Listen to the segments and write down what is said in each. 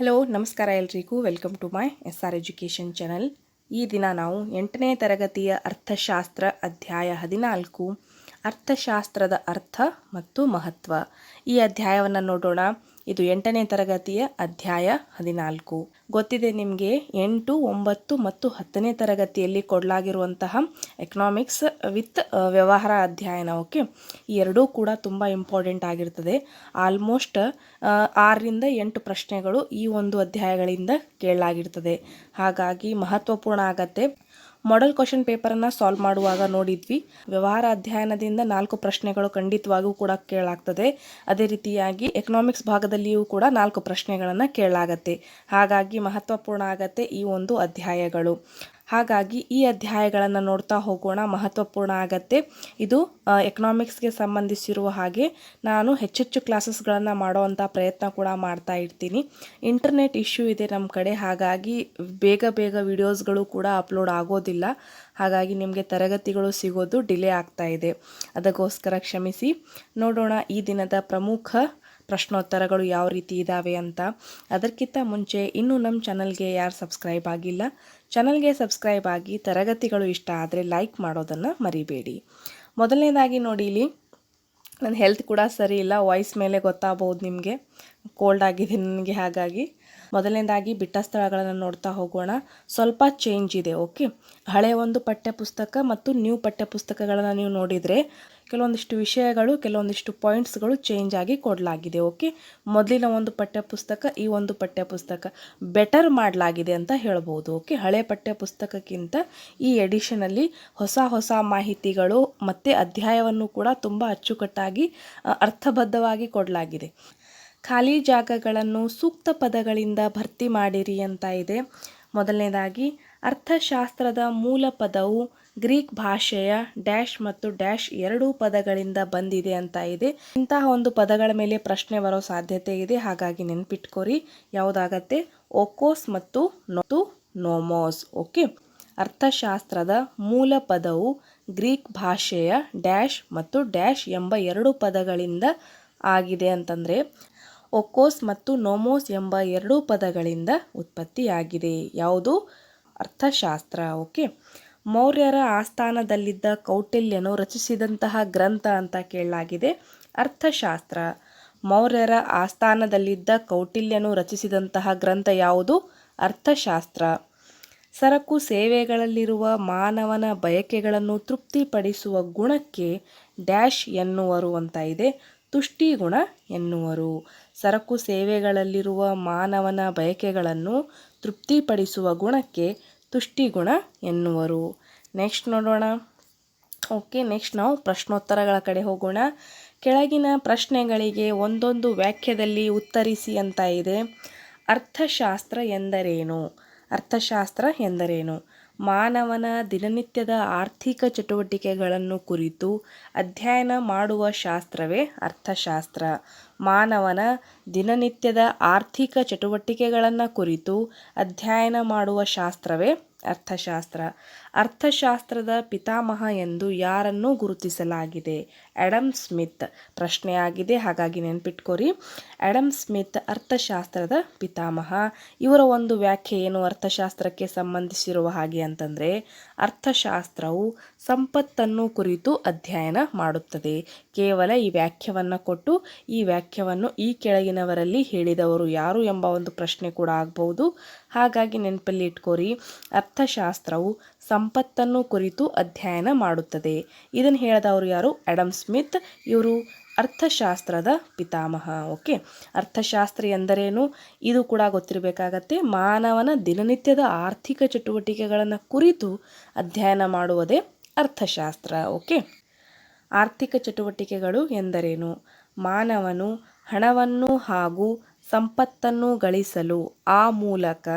Hello ನಮಸ್ಕಾರ ಎಲ್ರಿಗೂ. Welcome to my S R education channel ಈ ದಿನ ನಾವು ಎಂಟನೇ ತರಗತಿಯ ಅರ್ಥಶಾಸ್ತ್ರ ಅಧ್ಯಾಯ ಹದಿನಾಲ್ಕು. ಅರ್ಥಶಾಸ್ತ್ರದ ಅರ್ಥ ಮತ್ತು ಮಹತ್ವ. ಈ ಅಧ್ಯಾಯವನ್ನು ನೋಡೋಣ. ಇದು ಎಂಟನೇ ತರಗತಿಯ ಅಧ್ಯಾಯ ಹದಿನಾಲ್ಕು. ಗೊತ್ತಿದೆ ನಿಮಗೆ, ಎಂಟು, ಒಂಬತ್ತು ಮತ್ತು ಹತ್ತನೇ ತರಗತಿಯಲ್ಲಿ ಕೊಡಲಾಗಿರುವಂತಹ ಎಕನಾಮಿಕ್ಸ್ ವಿತ್ ವ್ಯವಹಾರ ಅಧ್ಯಯನ, ಓಕೆ? ಈ ಎರಡೂ ಕೂಡ ತುಂಬ ಇಂಪಾರ್ಟೆಂಟ್ ಆಗಿರ್ತದೆ. ಆಲ್ಮೋಸ್ಟ್ ಆರರಿಂದ ಎಂಟು ಪ್ರಶ್ನೆಗಳು ಈ ಒಂದು ಅಧ್ಯಾಯಗಳಿಂದ ಕೇಳಲಾಗಿರ್ತದೆ. ಹಾಗಾಗಿ ಮಹತ್ವಪೂರ್ಣ ಆಗತ್ತೆ. ಮಾಡೆಲ್ ಕ್ವಶನ್ ಪೇಪರನ್ನು ಸಾಲ್ವ್ ಮಾಡುವಾಗ ನೋಡಿದ್ವಿ. ವ್ಯವಹಾರ ಅಧ್ಯಯನದಿಂದ ನಾಲ್ಕು ಪ್ರಶ್ನೆಗಳು ಖಂಡಿತವಾಗಿಯೂ ಕೂಡ ಕೇಳಾಗ್ತದೆ. ಅದೇ ರೀತಿಯಾಗಿ ಎಕನಾಮಿಕ್ಸ್ ಭಾಗದಲ್ಲಿಯೂ ಕೂಡ ನಾಲ್ಕು ಪ್ರಶ್ನೆಗಳನ್ನು ಕೇಳಾಗತ್ತೆ ಹಾಗಾಗಿ ಮಹತ್ವಪೂರ್ಣ ಆಗತ್ತೆ ಈ ಒಂದು ಅಧ್ಯಾಯಗಳು. ಹಾಗಾಗಿ ಈ ಅಧ್ಯಾಯಗಳನ್ನು ನೋಡ್ತಾ ಹೋಗೋಣ. ಮಹತ್ವಪೂರ್ಣ ಆಗತ್ತೆ. ಇದು ಎಕನಾಮಿಕ್ಸ್ಗೆ ಸಂಬಂಧಿಸಿರುವ ಹಾಗೆ ನಾನು ಹೆಚ್ಚೆಚ್ಚು ಕ್ಲಾಸಸ್ಗಳನ್ನು ಮಾಡುವಂಥ ಪ್ರಯತ್ನ ಕೂಡ ಮಾಡ್ತಾ ಇರ್ತೀನಿ. ಇಂಟರ್ನೆಟ್ ಇಶ್ಯೂ ಇದೆ ನಮ್ಮ ಕಡೆ. ಹಾಗಾಗಿ ಬೇಗ ಬೇಗ ವಿಡಿಯೋಸ್ಗಳು ಕೂಡ ಅಪ್ಲೋಡ್ ಆಗೋದಿಲ್ಲ. ಹಾಗಾಗಿ ನಿಮಗೆ ತರಗತಿಗಳು ಸಿಗೋದು ಡಿಲೇ ಆಗ್ತಾ ಇದೆ. ಅದಕ್ಕೋಸ್ಕರ ಕ್ಷಮಿಸಿ. ನೋಡೋಣ ಈ ದಿನದ ಪ್ರಮುಖ ಪ್ರಶ್ನೋತ್ತರಗಳು ಯಾವ ರೀತಿ ಇದ್ದಾವೆ ಅಂತ. ಅದಕ್ಕಿಂತ ಮುಂಚೆ ಇನ್ನೂ ನಮ್ಮ ಚಾನಲ್ಗೆ ಯಾರು ಸಬ್ಸ್ಕ್ರೈಬ್ ಆಗಿಲ್ಲ ಚಾನಲ್ಗೆ ಸಬ್ಸ್ಕ್ರೈಬ್ ಆಗಿ ತರಗತಿಗಳು ಇಷ್ಟ ಆದರೆ ಲೈಕ್ ಮಾಡೋದನ್ನು ಮರಿಬೇಡಿ. ಮೊದಲನೇದಾಗಿ ನೋಡಿ ಇಲ್ಲಿ ನನ್ನ ಹೆಲ್ತ್ ಕೂಡ ಸರಿ ಇಲ್ಲ ವಾಯ್ಸ್ ಮೇಲೆ ಗೊತ್ತಾಗ್ಬೋದು ನಿಮಗೆ. ಕೋಲ್ಡ್ ಆಗಿದೆ ನನಗೆ ಹಾಗಾಗಿ. ಮೊದಲನೇದಾಗಿ ಬಿಟ್ಟ ಸ್ಥಳಗಳನ್ನು ನೋಡ್ತಾ ಹೋಗೋಣ. ಸ್ವಲ್ಪ ಚೇಂಜ್ ಇದೆ ಓಕೆ ಹಳೆಯ ಒಂದು ಪಠ್ಯಪುಸ್ತಕ ಮತ್ತು ನ್ಯೂ ಪಠ್ಯಪುಸ್ತಕಗಳನ್ನು ನೀವು ನೋಡಿದರೆ ಕೆಲವೊಂದಿಷ್ಟು ವಿಷಯಗಳು, ಕೆಲವೊಂದಿಷ್ಟು ಪಾಯಿಂಟ್ಸ್ಗಳು ಚೇಂಜ್ ಆಗಿ ಕೊಡಲಾಗಿದೆ ಓಕೆ ಮೊದಲಿನ ಒಂದು ಪಠ್ಯಪುಸ್ತಕ ಈ ಒಂದು ಪಠ್ಯಪುಸ್ತಕ ಬೆಟರ್ ಮಾಡಲಾಗಿದೆ ಅಂತ ಹೇಳ್ಬೋದು ಓಕೆ ಹಳೆ ಪಠ್ಯಪುಸ್ತಕಕ್ಕಿಂತ ಈ ಎಡಿಷನಲ್ಲಿ ಹೊಸ ಹೊಸ ಮಾಹಿತಿಗಳು ಮತ್ತು ಅಧ್ಯಾಯವನ್ನು ಕೂಡ ತುಂಬ ಅಚ್ಚುಕಟ್ಟಾಗಿ ಅರ್ಥಬದ್ಧವಾಗಿ ಕೊಡಲಾಗಿದೆ. ಖಾಲಿ ಜಾಗಗಳನ್ನು ಸೂಕ್ತ ಪದಗಳಿಂದ ಭರ್ತಿ ಮಾಡಿರಿ ಅಂತ ಇದೆ. ಮೊದಲನೇದಾಗಿ, ಅರ್ಥಶಾಸ್ತ್ರದ ಮೂಲ ಪದವು ಗ್ರೀಕ್ ಭಾಷೆಯ ಡ್ಯಾಶ್ ಮತ್ತು ಡ್ಯಾಶ್ ಎರಡೂ ಪದಗಳಿಂದ ಬಂದಿದೆ ಅಂತ ಇದೆ. ಇಂತಹ ಒಂದು ಪದಗಳ ಮೇಲೆ ಪ್ರಶ್ನೆ ಬರೋ ಸಾಧ್ಯತೆ ಇದೆ. ಹಾಗಾಗಿ ನೆನ್ಪಿಟ್ಕೋರಿ. ಯಾವುದಾಗತ್ತೆ? ಓಕೋಸ್ ಮತ್ತು ನೋತು ನೋಮೋಸ್. ಓಕೆ? ಅರ್ಥಶಾಸ್ತ್ರದ ಮೂಲ ಪದವು ಗ್ರೀಕ್ ಭಾಷೆಯ ಡ್ಯಾಶ್ ಮತ್ತು ಡ್ಯಾಶ್ ಎಂಬ ಎರಡು ಪದಗಳಿಂದ ಆಗಿದೆ ಅಂತಂದರೆ, ಒಕೋಸ್ ಮತ್ತು ನೋಮೋಸ್ ಎಂಬ ಎರಡೂ ಪದಗಳಿಂದ ಉತ್ಪತ್ತಿಯಾಗಿದೆ. ಯಾವುದು? ಅರ್ಥಶಾಸ್ತ್ರ. ಓಕೆ? ಮೌರ್ಯರ ಆಸ್ಥಾನದಲ್ಲಿದ್ದ ಕೌಟಿಲ್ಯನು ರಚಿಸಿದಂತಹ ಗ್ರಂಥ ಅಂತ ಕೇಳಲಾಗಿದೆ. ಅರ್ಥಶಾಸ್ತ್ರ. ಮೌರ್ಯರ ಆಸ್ಥಾನದಲ್ಲಿದ್ದ ಕೌಟಿಲ್ಯನು ರಚಿಸಿದಂತಹ ಗ್ರಂಥ ಯಾವುದು? ಅರ್ಥಶಾಸ್ತ್ರ. ಸರಕು ಸೇವೆಗಳಲ್ಲಿರುವ ಮಾನವನ ಬಯಕೆಗಳನ್ನು ತೃಪ್ತಿಪಡಿಸುವ ಗುಣಕ್ಕೆ ಡ್ಯಾಶ್ ಎನ್ನುವರು ಅಂತ ಇದೆ. ತುಷ್ಟಿಗುಣ ಎನ್ನುವರು. ಸರಕು ಸೇವೆಗಳಲ್ಲಿರುವ ಮಾನವನ ಬಯಕೆಗಳನ್ನು ತೃಪ್ತಿಪಡಿಸುವ ಗುಣಕ್ಕೆ ತುಷ್ಟಿಗುಣ ಎನ್ನುವರು. ನೆಕ್ಸ್ಟ್ ನೋಡೋಣ. ಓಕೆ ನೆಕ್ಸ್ಟ್ ನಾವು ಪ್ರಶ್ನೋತ್ತರಗಳ ಕಡೆ ಹೋಗೋಣ. ಕೆಳಗಿನ ಪ್ರಶ್ನೆಗಳಿಗೆ ಒಂದೊಂದು ವಾಕ್ಯದಲ್ಲಿ ಉತ್ತರಿಸಿ ಅಂತ ಇದೆ. ಅರ್ಥಶಾಸ್ತ್ರ ಎಂದರೇನು? ಅರ್ಥಶಾಸ್ತ್ರ ಎಂದರೇನು? ಮಾನವನ ದಿನನಿತ್ಯದ ಆರ್ಥಿಕ ಚಟುವಟಿಕೆಗಳನ್ನು ಕುರಿತು ಅಧ್ಯಯನ ಮಾಡುವ ಶಾಸ್ತ್ರವೇ ಅರ್ಥಶಾಸ್ತ್ರ? ಮಾನವನ ದಿನನಿತ್ಯದ ಆರ್ಥಿಕ ಚಟುವಟಿಕೆಗಳನ್ನು ಕುರಿತು ಅಧ್ಯಯನ ಮಾಡುವ ಶಾಸ್ತ್ರವೇ ಅರ್ಥಶಾಸ್ತ್ರ. ಅರ್ಥಶಾಸ್ತ್ರದ ಪಿತಾಮಹ ಎಂದು ಯಾರನ್ನು ಗುರುತಿಸಲಾಗಿದೆ? Adam Smith. ಪ್ರಶ್ನೆಯಾಗಿದೆ, ಹಾಗಾಗಿ ನೆನ್ಪಿಟ್ಕೋರಿ. ಆ್ಯಡಮ್ ಸ್ಮಿತ್ ಅರ್ಥಶಾಸ್ತ್ರದ ಪಿತಾಮಹ. ಇವರ ಒಂದು ವ್ಯಾಖ್ಯೆ ಏನು? ಅರ್ಥಶಾಸ್ತ್ರಕ್ಕೆ ಸಂಬಂಧಿಸಿರುವ ಹಾಗೆ ಅಂತಂದರೆ, ಅರ್ಥಶಾಸ್ತ್ರವು ಸಂಪತ್ತನ್ನು ಕುರಿತು ಅಧ್ಯಯನ ಮಾಡುತ್ತದೆ. ಕೇವಲ ಈ ವ್ಯಾಖ್ಯವನ್ನು ಕೊಟ್ಟು, ಈ ವ್ಯಾಖ್ಯವನ್ನು ಈ ಕೆಳಗಿನವರಲ್ಲಿ ಹೇಳಿದವರು ಯಾರು ಎಂಬ ಒಂದು ಪ್ರಶ್ನೆ ಕೂಡ ಆಗಬಹುದು. ಹಾಗಾಗಿ ನೆನಪಲ್ಲಿ ಇಟ್ಕೋರಿ, ಅರ್ಥಶಾಸ್ತ್ರವು ಸಂಪತ್ತನ್ನು ಕುರಿತು ಅಧ್ಯಯನ ಮಾಡುತ್ತದೆ. ಇದನ್ನು ಹೇಳಿದವರು ಯಾರು? Adam Smith. ಇವರು ಅರ್ಥಶಾಸ್ತ್ರದ ಪಿತಾಮಹ, ಓಕೆ? ಅರ್ಥಶಾಸ್ತ್ರ ಎಂದರೇನು? ಇದು ಕೂಡ ಗೊತ್ತಿರಬೇಕಾಗತ್ತೆ. ಮಾನವನ ದಿನನಿತ್ಯದ ಆರ್ಥಿಕ ಚಟುವಟಿಕೆಗಳನ್ನು ಕುರಿತು ಅಧ್ಯಯನ ಮಾಡುವುದೇ ಅರ್ಥಶಾಸ್ತ್ರ, ಓಕೆ? ಆರ್ಥಿಕ ಚಟುವಟಿಕೆಗಳು ಎಂದರೇನು? ಮಾನವನು ಹಣವನ್ನು ಹಾಗೂ ಸಂಪತ್ತನ್ನು ಗಳಿಸಲು ಆ ಮೂಲಕ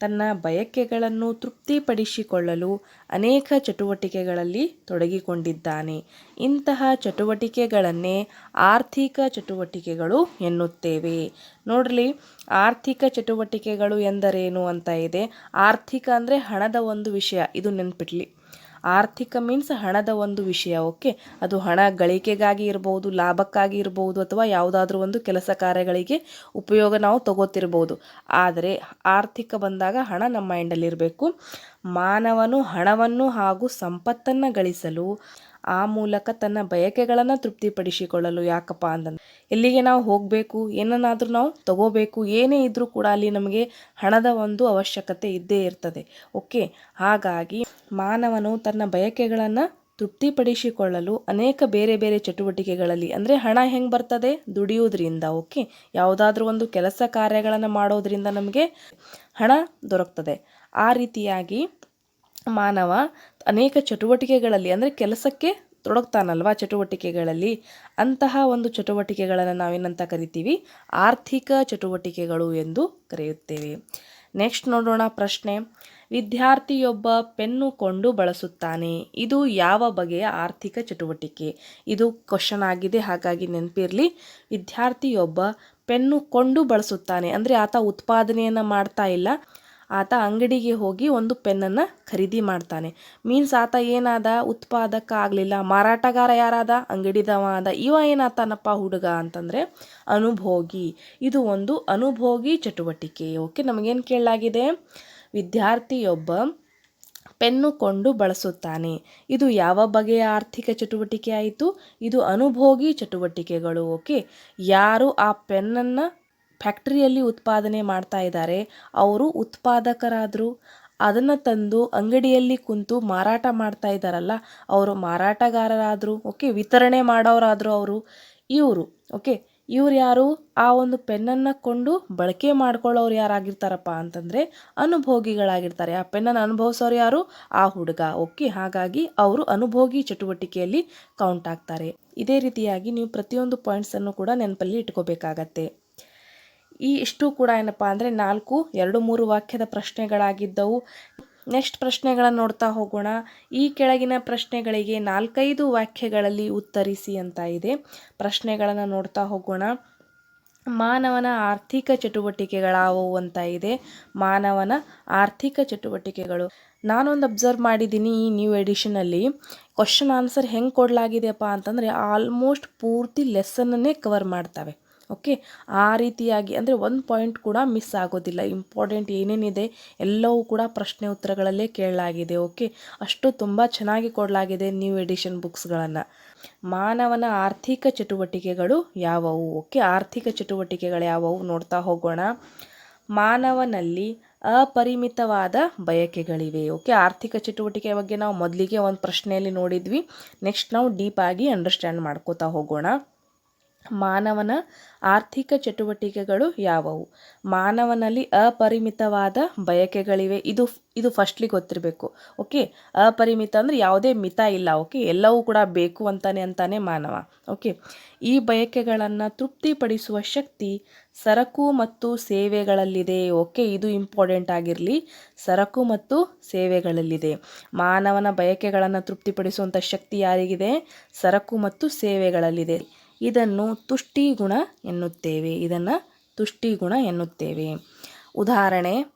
ತನ್ನ ಬಯಕೆಗಳನ್ನು ತೃಪ್ತಿಪಡಿಸಿಕೊಳ್ಳಲು ಅನೇಕ ಚಟುವಟಿಕೆಗಳಲ್ಲಿ ತೊಡಗಿಕೊಂಡಿದ್ದಾನೆ. ಇಂತಹ ಚಟುವಟಿಕೆಗಳನ್ನೇ ಆರ್ಥಿಕ ಚಟುವಟಿಕೆಗಳು ಎನ್ನುತ್ತೇವೆ. ನೋಡ್ರಿ, ಆರ್ಥಿಕ ಚಟುವಟಿಕೆಗಳು ಎಂದರೇನು ಅಂತ ಇದೆ? ಆರ್ಥಿಕ ಅಂದರೆ ಹಣದ ಒಂದು ವಿಷಯ, ಇದು ನೆನ್ಪಿಡ್ಲಿ. ಆರ್ಥಿಕ ಮೀನ್ಸ್ ಹಣದ ಒಂದು ವಿಷಯ ಓಕೆ ಅದು ಹಣ ಗಳಿಕೆಗಾಗಿ ಇರ್ಬೋದು, ಲಾಭಕ್ಕಾಗಿ ಇರ್ಬೋದು, ಅಥವಾ ಯಾವುದಾದ್ರೂ ಒಂದು ಕೆಲಸ ಕಾರ್ಯಗಳಿಗೆ ಉಪಯೋಗ ನಾವು ತಗೋತಿರ್ಬೋದು. ಆದರೆ ಆರ್ಥಿಕ ಬಂದಾಗ ಹಣ ನಮ್ಮ ಮೈಂಡಲ್ಲಿರಬೇಕು ಮಾನವನು ಹಣವನ್ನು ಹಾಗೂ ಸಂಪತ್ತನ್ನು ಗಳಿಸಲು ಆ ಮೂಲಕ ತನ್ನ ಬಯಕೆಗಳನ್ನು ತೃಪ್ತಿಪಡಿಸಿಕೊಳ್ಳಲು ಯಾಕಪ್ಪ ಅಂತಂದ್ರೆ ಎಲ್ಲಿಗೆ ನಾವು ಹೋಗಬೇಕು? ಏನನ್ನಾದರೂ ನಾವು ತಗೋಬೇಕು? ಏನೇ ಇದ್ದರೂ ಕೂಡ ಅಲ್ಲಿ ನಮಗೆ ಹಣದ ಒಂದು ಅವಶ್ಯಕತೆ ಇದ್ದೇ ಇರ್ತದೆ. ಓಕೆ? ಹಾಗಾಗಿ ಮಾನವನು ತನ್ನ ಬಯಕೆಗಳನ್ನು ತೃಪ್ತಿಪಡಿಸಿಕೊಳ್ಳಲು ಅನೇಕ ಬೇರೆ ಬೇರೆ ಚಟುವಟಿಕೆಗಳಲ್ಲಿ, ಅಂದರೆ ಹಣ ಹೆಂಗೆ ಬರ್ತದೆ? ದುಡಿಯೋದ್ರಿಂದ ಓಕೆ? ಯಾವುದಾದ್ರೂ ಒಂದು ಕೆಲಸ ಕಾರ್ಯಗಳನ್ನು ಮಾಡೋದ್ರಿಂದ ನಮಗೆ ಹಣ ದೊರಕ್ತದೆ. ಆ ರೀತಿಯಾಗಿ ಮಾನವ ಅನೇಕ ಚಟುವಟಿಕೆಗಳಲ್ಲಿ ಅಂದರೆ ಕೆಲಸಕ್ಕೆ ತೊಡಗ್ತಾನಲ್ವಾ ಚಟುವಟಿಕೆಗಳಲ್ಲಿ? ಅಂತಹ ಒಂದು ಚಟುವಟಿಕೆಗಳನ್ನು ನಾವೇನಂತ ಕರಿತೀವಿ? ಆರ್ಥಿಕ ಚಟುವಟಿಕೆಗಳು ಎಂದು ಕರೆಯುತ್ತೇವೆ. ನೆಕ್ಸ್ಟ್ ನೋಡೋಣ ಪ್ರಶ್ನೆ. ವಿದ್ಯಾರ್ಥಿಯೊಬ್ಬ ಪೆನ್ನು ಕೊಂಡು ಬಳಸುತ್ತಾನೆ. ಇದು ಯಾವ ಬಗೆಯ ಆರ್ಥಿಕ ಚಟುವಟಿಕೆ? ಇದು ಕ್ವಶನ್ ಆಗಿದೆ, ಹಾಗಾಗಿ ನೆನಪಿರಲಿ. ವಿದ್ಯಾರ್ಥಿಯೊಬ್ಬ ಪೆನ್ನು ಕೊಂಡು ಬಳಸುತ್ತಾನೆ ಅಂದರೆ ಆತ ಉತ್ಪಾದನೆಯನ್ನು ಮಾಡ್ತಾ ಇಲ್ಲ. ಆತ ಅಂಗಡಿಗೆ ಹೋಗಿ ಒಂದು ಪೆನ್ನನ್ನು ಖರೀದಿ ಮಾಡ್ತಾನೆ. ಮೀನ್ಸ್ ಆತ ಏನಾದ? ಉತ್ಪಾದಕ ಆಗಲಿಲ್ಲ. ಮಾರಾಟಗಾರ ಯಾರಾದ? ಅಂಗಡಿದವ ಆದ ಇವ ಏನಾತನಪ್ಪ ಹುಡುಗ ಅಂತಂದರೆ, ಅನುಭೋಗಿ. ಇದು ಒಂದು ಅನುಭೋಗಿ ಚಟುವಟಿಕೆ. ಓಕೆ, ನಮಗೇನು ಕೇಳಲಾಗಿದೆ? ವಿದ್ಯಾರ್ಥಿಯೊಬ್ಬ ಪೆನ್ನು ಕೊಂಡು ಬಳಸುತ್ತಾನೆ. ಇದು ಯಾವ ಬಗೆಯ ಆರ್ಥಿಕ ಚಟುವಟಿಕೆ ಆಯಿತು? ಇದು ಅನುಭೋಗಿ ಚಟುವಟಿಕೆಗಳು. ಓಕೆ, ಯಾರು ಆ ಪೆನ್ನನ್ನು ಫ್ಯಾಕ್ಟ್ರಿಯಲ್ಲಿ ಉತ್ಪಾದನೆ ಮಾಡ್ತಾ ಇದ್ದಾರೆ. ಅವರು ಉತ್ಪಾದಕರಾದರು. ಅದನ್ನು ತಂದು ಅಂಗಡಿಯಲ್ಲಿ ಕುಂತು ಮಾರಾಟ ಮಾಡ್ತಾ ಇದ್ದಾರಲ್ಲ, ಅವರು ಮಾರಾಟಗಾರರಾದರು, ಓಕೆ, ವಿತರಣೆ ಮಾಡೋರಾದರು ಅವರು, ಇವರು, ಓಕೆ, ಇವ್ರು ಯಾರು? ಆ ಒಂದು ಪೆನ್ನನ್ನು ಕೊಂಡು ಬಳಕೆ ಮಾಡ್ಕೊಳ್ಳೋರು ಯಾರಾಗಿರ್ತಾರಪ್ಪ ಅಂತಂದರೆ ಅನುಭೋಗಿಗಳಾಗಿರ್ತಾರೆ. ಆ ಪೆನ್ನನ್ನು ಅನುಭವಿಸೋರು ಯಾರು? ಆ ಹುಡುಗ, ಓಕೆ, ಹಾಗಾಗಿ ಅವರು ಅನುಭೋಗಿ ಚಟುವಟಿಕೆಯಲ್ಲಿ ಕೌಂಟ್ ಆಗ್ತಾರೆ. ಇದೇ ರೀತಿಯಾಗಿ ನೀವು ಪ್ರತಿಯೊಂದು ಪಾಯಿಂಟ್ಸನ್ನು ಕೂಡ ನೆನಪಲ್ಲಿ ಇಟ್ಕೋಬೇಕಾಗತ್ತೆ. ಈ ಇಷ್ಟು ಕೂಡ ಏನಪ್ಪ ಅಂದರೆ ನಾಲ್ಕು, ಎರಡು, ಮೂರು ವಾಕ್ಯದ ಪ್ರಶ್ನೆಗಳಾಗಿದ್ದವು. ನೆಕ್ಸ್ಟ್ ಪ್ರಶ್ನೆಗಳನ್ನು ನೋಡ್ತಾ ಹೋಗೋಣ. ಈ ಕೆಳಗಿನ ಪ್ರಶ್ನೆಗಳಿಗೆ ನಾಲ್ಕೈದು ವಾಕ್ಯಗಳಲ್ಲಿ ಉತ್ತರಿಸಿ ಅಂತ ಇದೆ. ಪ್ರಶ್ನೆಗಳನ್ನು ನೋಡ್ತಾ ಹೋಗೋಣ. ಮಾನವನ ಆರ್ಥಿಕ ಚಟುವಟಿಕೆಗಳಾವವು ಅಂತ ಇದೆ. ಮಾನವನ ಆರ್ಥಿಕ ಚಟುವಟಿಕೆಗಳು. ನಾನೊಂದು ಅಬ್ಸರ್ವ್ ಮಾಡಿದ್ದೀನಿ ಈ ನ್ಯೂ ಎಡಿಷನಲ್ಲಿ ಕ್ವಶನ್ ಆನ್ಸರ್ ಹೆಂಗೆ ಕೊಡಲಾಗಿದೆಯಪ್ಪ ಅಂತಂದರೆ ಆಲ್ಮೋಸ್ಟ್ ಪೂರ್ತಿ ಲೆಸನ್ನನ್ನೇ ಕವರ್ ಮಾಡ್ತವೆ. ಓಕೆ? ಆ ರೀತಿಯಾಗಿ ಅಂದರೆ ಒಂದು ಪಾಯಿಂಟ್ ಕೂಡ ಮಿಸ್ ಆಗೋದಿಲ್ಲ. ಇಂಪಾರ್ಟೆಂಟ್ ಏನೇನಿದೆ ಎಲ್ಲವೂ ಕೂಡ ಪ್ರಶ್ನೆ ಉತ್ತರಗಳಲ್ಲೇ ಕೇಳಲಾಗಿದೆ, ಓಕೆ? ಅಷ್ಟು ತುಂಬ ಚೆನ್ನಾಗಿ ಕೊಡಲಾಗಿದೆ ನ್ಯೂ ಎಡಿಷನ್ ಬುಕ್ಸ್ಗಳನ್ನು ಮಾನವನ ಆರ್ಥಿಕ ಚಟುವಟಿಕೆಗಳು ಯಾವುವು, ಓಕೆ? ಆರ್ಥಿಕ ಚಟುವಟಿಕೆಗಳು ಯಾವುವು ನೋಡ್ತಾ ಹೋಗೋಣ. ಮಾನವನಲ್ಲಿ ಅಪರಿಮಿತವಾದ ಬಯಕೆಗಳಿವೆ, ಓಕೆ? ಆರ್ಥಿಕ ಚಟುವಟಿಕೆ ಬಗ್ಗೆ ನಾವು ಮೊದಲಿಗೆ ಒಂದು ಪ್ರಶ್ನೆಯಲ್ಲಿ ನೋಡಿದ್ವಿ. ನೆಕ್ಸ್ಟ್ ನಾವು ಡೀಪಾಗಿ ಅಂಡರ್ಸ್ಟ್ಯಾಂಡ್ ಮಾಡ್ಕೋತಾ ಹೋಗೋಣ. ಮಾನವನ ಆರ್ಥಿಕ ಚಟುವಟಿಕೆಗಳು ಯಾವುವು? ಮಾನವನಲ್ಲಿ ಅಪರಿಮಿತವಾದ ಬಯಕೆಗಳಿವೆ. ಇದು ಇದು ಫಸ್ಟ್ಲಿ ಗೊತ್ತಿರಬೇಕು. ಓಕೆ ಅಪರಿಮಿತ ಅಂದರೆ ಯಾವುದೇ ಮಿತ ಇಲ್ಲ. ಓಕೆ ಎಲ್ಲವೂ ಕೂಡ ಬೇಕು ಅಂತಾನೆ ಅಂತಾನೆ ಮಾನವ. ಓಕೆ ಈ ಬಯಕೆಗಳನ್ನು ತೃಪ್ತಿಪಡಿಸುವ ಶಕ್ತಿ ಸರಕು ಮತ್ತು ಸೇವೆಗಳಲ್ಲಿದೆ. ಓಕೆ ಇದು ಇಂಪಾರ್ಟೆಂಟ್ ಆಗಿರಲಿ. ಸರಕು ಮತ್ತು ಸೇವೆಗಳಲ್ಲಿದೆ. ಮಾನವನ ಬಯಕೆಗಳನ್ನು ತೃಪ್ತಿಪಡಿಸುವಂಥ ಶಕ್ತಿ ಯಾರಿಗಿದೆ? ಸರಕು ಮತ್ತು ಸೇವೆಗಳಲ್ಲಿದೆ. ಇದನ್ನು ತುಷ್ಟಿಗುಣ ಎನ್ನುತ್ತೇವೆ. ಇದನ್ನು ತುಷ್ಟಿಗುಣ ಎನ್ನುತ್ತೇವೆ. ಉದಾಹರಣೆ,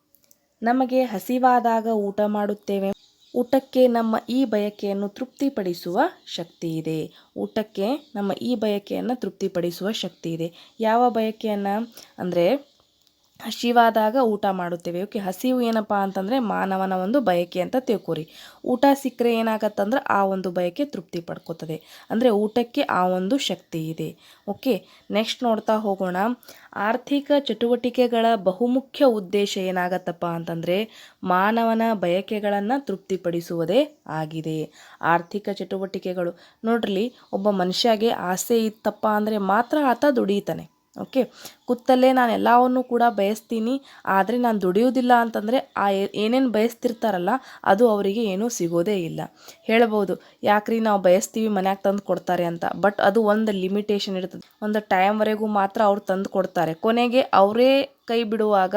ನಮಗೆ ಹಸಿವಾದಾಗ ಊಟ ಮಾಡುತ್ತೇವೆ. ಊಟಕ್ಕೆ ನಮ್ಮ ಈ ಬಯಕೆಯನ್ನು ತೃಪ್ತಿಪಡಿಸುವ ಶಕ್ತಿ ಇದೆ. ಊಟಕ್ಕೆ ನಮ್ಮ ಈ ಬಯಕೆಯನ್ನು ತೃಪ್ತಿಪಡಿಸುವ ಶಕ್ತಿ ಇದೆ. ಯಾವ ಬಯಕೆಯನ್ನು? ಅಂದರೆ ಹಸಿವಾದಾಗ ಊಟ ಮಾಡುತ್ತೇವೆ. ಓಕೆ, ಹಸಿವು ಏನಪ್ಪ ಅಂತಂದರೆ ಮಾನವನ ಒಂದು ಬಯಕೆ ಅಂತ ತಿಳ್ಕೊರಿ. ಊಟ ಸಿಕ್ಕರೆ ಏನಾಗತ್ತಂದ್ರೆ ಆ ಒಂದು ಬಯಕೆ ತೃಪ್ತಿ ಪಡ್ಕೋತದೆ. ಅಂದರೆ ಊಟಕ್ಕೆ ಆ ಒಂದು ಶಕ್ತಿ ಇದೆ. ಓಕೆ ನೆಕ್ಸ್ಟ್ ನೋಡ್ತಾ ಹೋಗೋಣ. ಆರ್ಥಿಕ ಚಟುವಟಿಕೆಗಳ ಬಹುಮುಖ್ಯ ಉದ್ದೇಶ ಏನಾಗತ್ತಪ್ಪ ಅಂತಂದರೆ ಮಾನವನ ಬಯಕೆಗಳನ್ನು ತೃಪ್ತಿಪಡಿಸುವುದೇ ಆಗಿದೆ. ಆರ್ಥಿಕ ಚಟುವಟಿಕೆಗಳು. ನೋಡ್ರಿ, ಒಬ್ಬ ಮನುಷ್ಯಗೆ ಆಸೆ ಇತ್ತಪ್ಪ ಅಂದರೆ ಮಾತ್ರ ಆತ ದುಡಿತಾನೆ. ಓಕೆ ಕುತ್ತಲ್ಲೇ ನಾನು ಎಲ್ಲವನ್ನು ಕೂಡ ಬಯಸ್ತೀನಿ. ಆದರೆ ನಾನು ದುಡಿಯೋದಿಲ್ಲ ಅಂತಂದರೆ ಆ ಏನೇನು ಬಯಸ್ತಿರ್ತಾರಲ್ಲ, ಅದು ಅವರಿಗೆ ಏನೂ ಸಿಗೋದೇ ಇಲ್ಲ. ಹೇಳ್ಬೋದು, ಯಾಕ್ರಿ ನಾವು ಬಯಸ್ತೀವಿ ಮನ್ಯಾಗ ತಂದು ಕೊಡ್ತಾರೆ ಅಂತ. ಬಟ್ ಅದು ಒಂದು ಲಿಮಿಟೇಷನ್ ಇರ್ತದೆ. ಒಂದು ಟೈಮ್ವರೆಗೂ ಮಾತ್ರ ಅವ್ರು ತಂದು ಕೊಡ್ತಾರೆ. ಕೊನೆಗೆ ಅವರೇ ಕೈ ಬಿಡುವಾಗ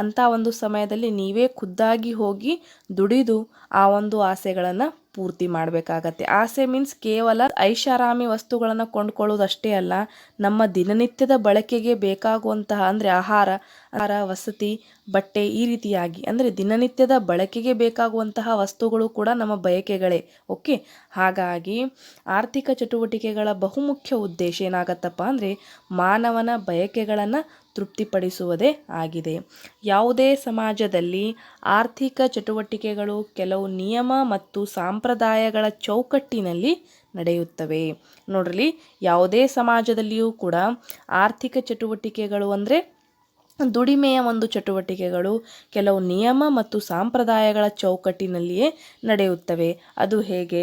ಅಂಥ ಒಂದು ಸಮಯದಲ್ಲಿ ನೀವೇ ಖುದ್ದಾಗಿ ಹೋಗಿ ದುಡಿದು ಆ ಒಂದು ಆಸೆಗಳನ್ನು ಪೂರ್ತಿ ಮಾಡಬೇಕಾಗತ್ತೆ. ಆಸೆ ಮೀನ್ಸ್ ಕೇವಲ ಐಷಾರಾಮಿ ವಸ್ತುಗಳನ್ನು ಕೊಂಡ್ಕೊಳ್ಳೋದಷ್ಟೇ ಅಲ್ಲ ನಮ್ಮ ದಿನನಿತ್ಯದ ಬಳಕೆಗೆ ಬೇಕಾಗುವಂತಹ ಅಂದರೆ ಆಹಾರ ಆಹಾರ, ವಸತಿ, ಬಟ್ಟೆ ಈ ರೀತಿಯಾಗಿ. ಅಂದರೆ ದಿನನಿತ್ಯದ ಬಳಕೆಗೆ ಬೇಕಾಗುವಂತಹ ವಸ್ತುಗಳು ಕೂಡ ನಮ್ಮ ಬಯಕೆಗಳೇ. ಓಕೆ? ಹಾಗಾಗಿ ಆರ್ಥಿಕ ಚಟುವಟಿಕೆಗಳ ಬಹುಮುಖ್ಯ ಉದ್ದೇಶ ಏನಾಗತ್ತಪ್ಪ ಅಂದರೆ ಮಾನವನ ಬಯಕೆಗಳನ್ನು ತೃಪ್ತಿಪಡಿಸುವುದೇ ಆಗಿದೆ. ಯಾವುದೇ ಸಮಾಜದಲ್ಲಿ ಆರ್ಥಿಕ ಚಟುವಟಿಕೆಗಳು ಕೆಲವು ನಿಯಮ ಮತ್ತು ಸಂಪ್ರದಾಯಗಳ ಚೌಕಟ್ಟಿನಲ್ಲಿ ನಡೆಯುತ್ತವೆ. ನೋಡ್ರಿ ಯಾವುದೇ ಸಮಾಜದಲ್ಲಿಯೂ ಕೂಡ ಆರ್ಥಿಕ ಚಟುವಟಿಕೆಗಳು ಅಂದರೆ ದುಡಿಮೆಯ ಒಂದು ಚಟುವಟಿಕೆಗಳು ಕೆಲವು ನಿಯಮ ಮತ್ತು ಸಂಪ್ರದಾಯಗಳ ಚೌಕಟ್ಟಿನಲ್ಲಿಯೇ ನಡೆಯುತ್ತವೆ. ಅದು ಹೇಗೆ?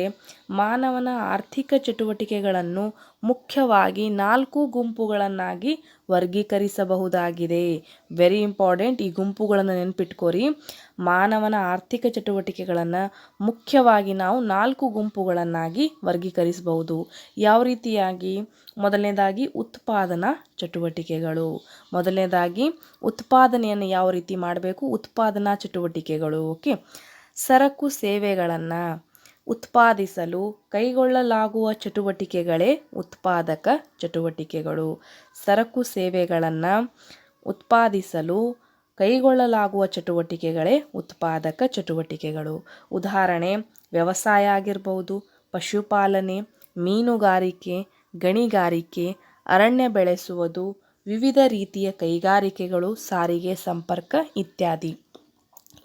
ಮಾನವನ ಆರ್ಥಿಕ ಚಟುವಟಿಕೆಗಳನ್ನು ಮುಖ್ಯವಾಗಿ ನಾಲ್ಕು ಗುಂಪುಗಳನ್ನಾಗಿ ವರ್ಗೀಕರಿಸಬಹುದಾಗಿದೆ. ವೆರಿ ಇಂಪಾರ್ಟೆಂಟ್ ಈ ಗುಂಪುಗಳನ್ನು ನೆನ್ಪಿಟ್ಕೋರಿ. ಮಾನವನ ಆರ್ಥಿಕ ಚಟುವಟಿಕೆಗಳನ್ನು ಮುಖ್ಯವಾಗಿ ನಾವು ನಾಲ್ಕು ಗುಂಪುಗಳನ್ನಾಗಿ ವರ್ಗೀಕರಿಸಬಹುದು. ಯಾವ ರೀತಿಯಾಗಿ? ಮೊದಲನೇದಾಗಿ ಉತ್ಪಾದನಾ ಚಟುವಟಿಕೆಗಳು. ಮೊದಲನೇದಾಗಿ ಉತ್ಪಾದನೆಯನ್ನು ಯಾವ ರೀತಿ ಮಾಡಬೇಕು? ಉತ್ಪಾದನಾ ಚಟುವಟಿಕೆಗಳು ಓಕೆ ಸರಕು ಸೇವೆಗಳನ್ನು. ಉತ್ಪಾದಿಸಲು ಕೈಗೊಳ್ಳಲಾಗುವ ಚಟುವಟಿಕೆಗಳೇ ಉತ್ಪಾದಕ ಚಟುವಟಿಕೆಗಳು. ಸರಕು ಸೇವೆಗಳನ್ನು ಉತ್ಪಾದಿಸಲು ಕೈಗೊಳ್ಳಲಾಗುವ ಚಟುವಟಿಕೆಗಳೇ ಉತ್ಪಾದಕ ಚಟುವಟಿಕೆಗಳು. ಉದಾಹರಣೆ, ವ್ಯವಸಾಯ ಆಗಿರ್ಬೋದು, ಪಶುಪಾಲನೆ, ಮೀನುಗಾರಿಕೆ, ಗಣಿಗಾರಿಕೆ, ಅರಣ್ಯ ಬೆಳೆಸುವುದು, ವಿವಿಧ ರೀತಿಯ ಕೈಗಾರಿಕೆಗಳು, ಸಾರಿಗೆ, ಸಂಪರ್ಕ ಇತ್ಯಾದಿ.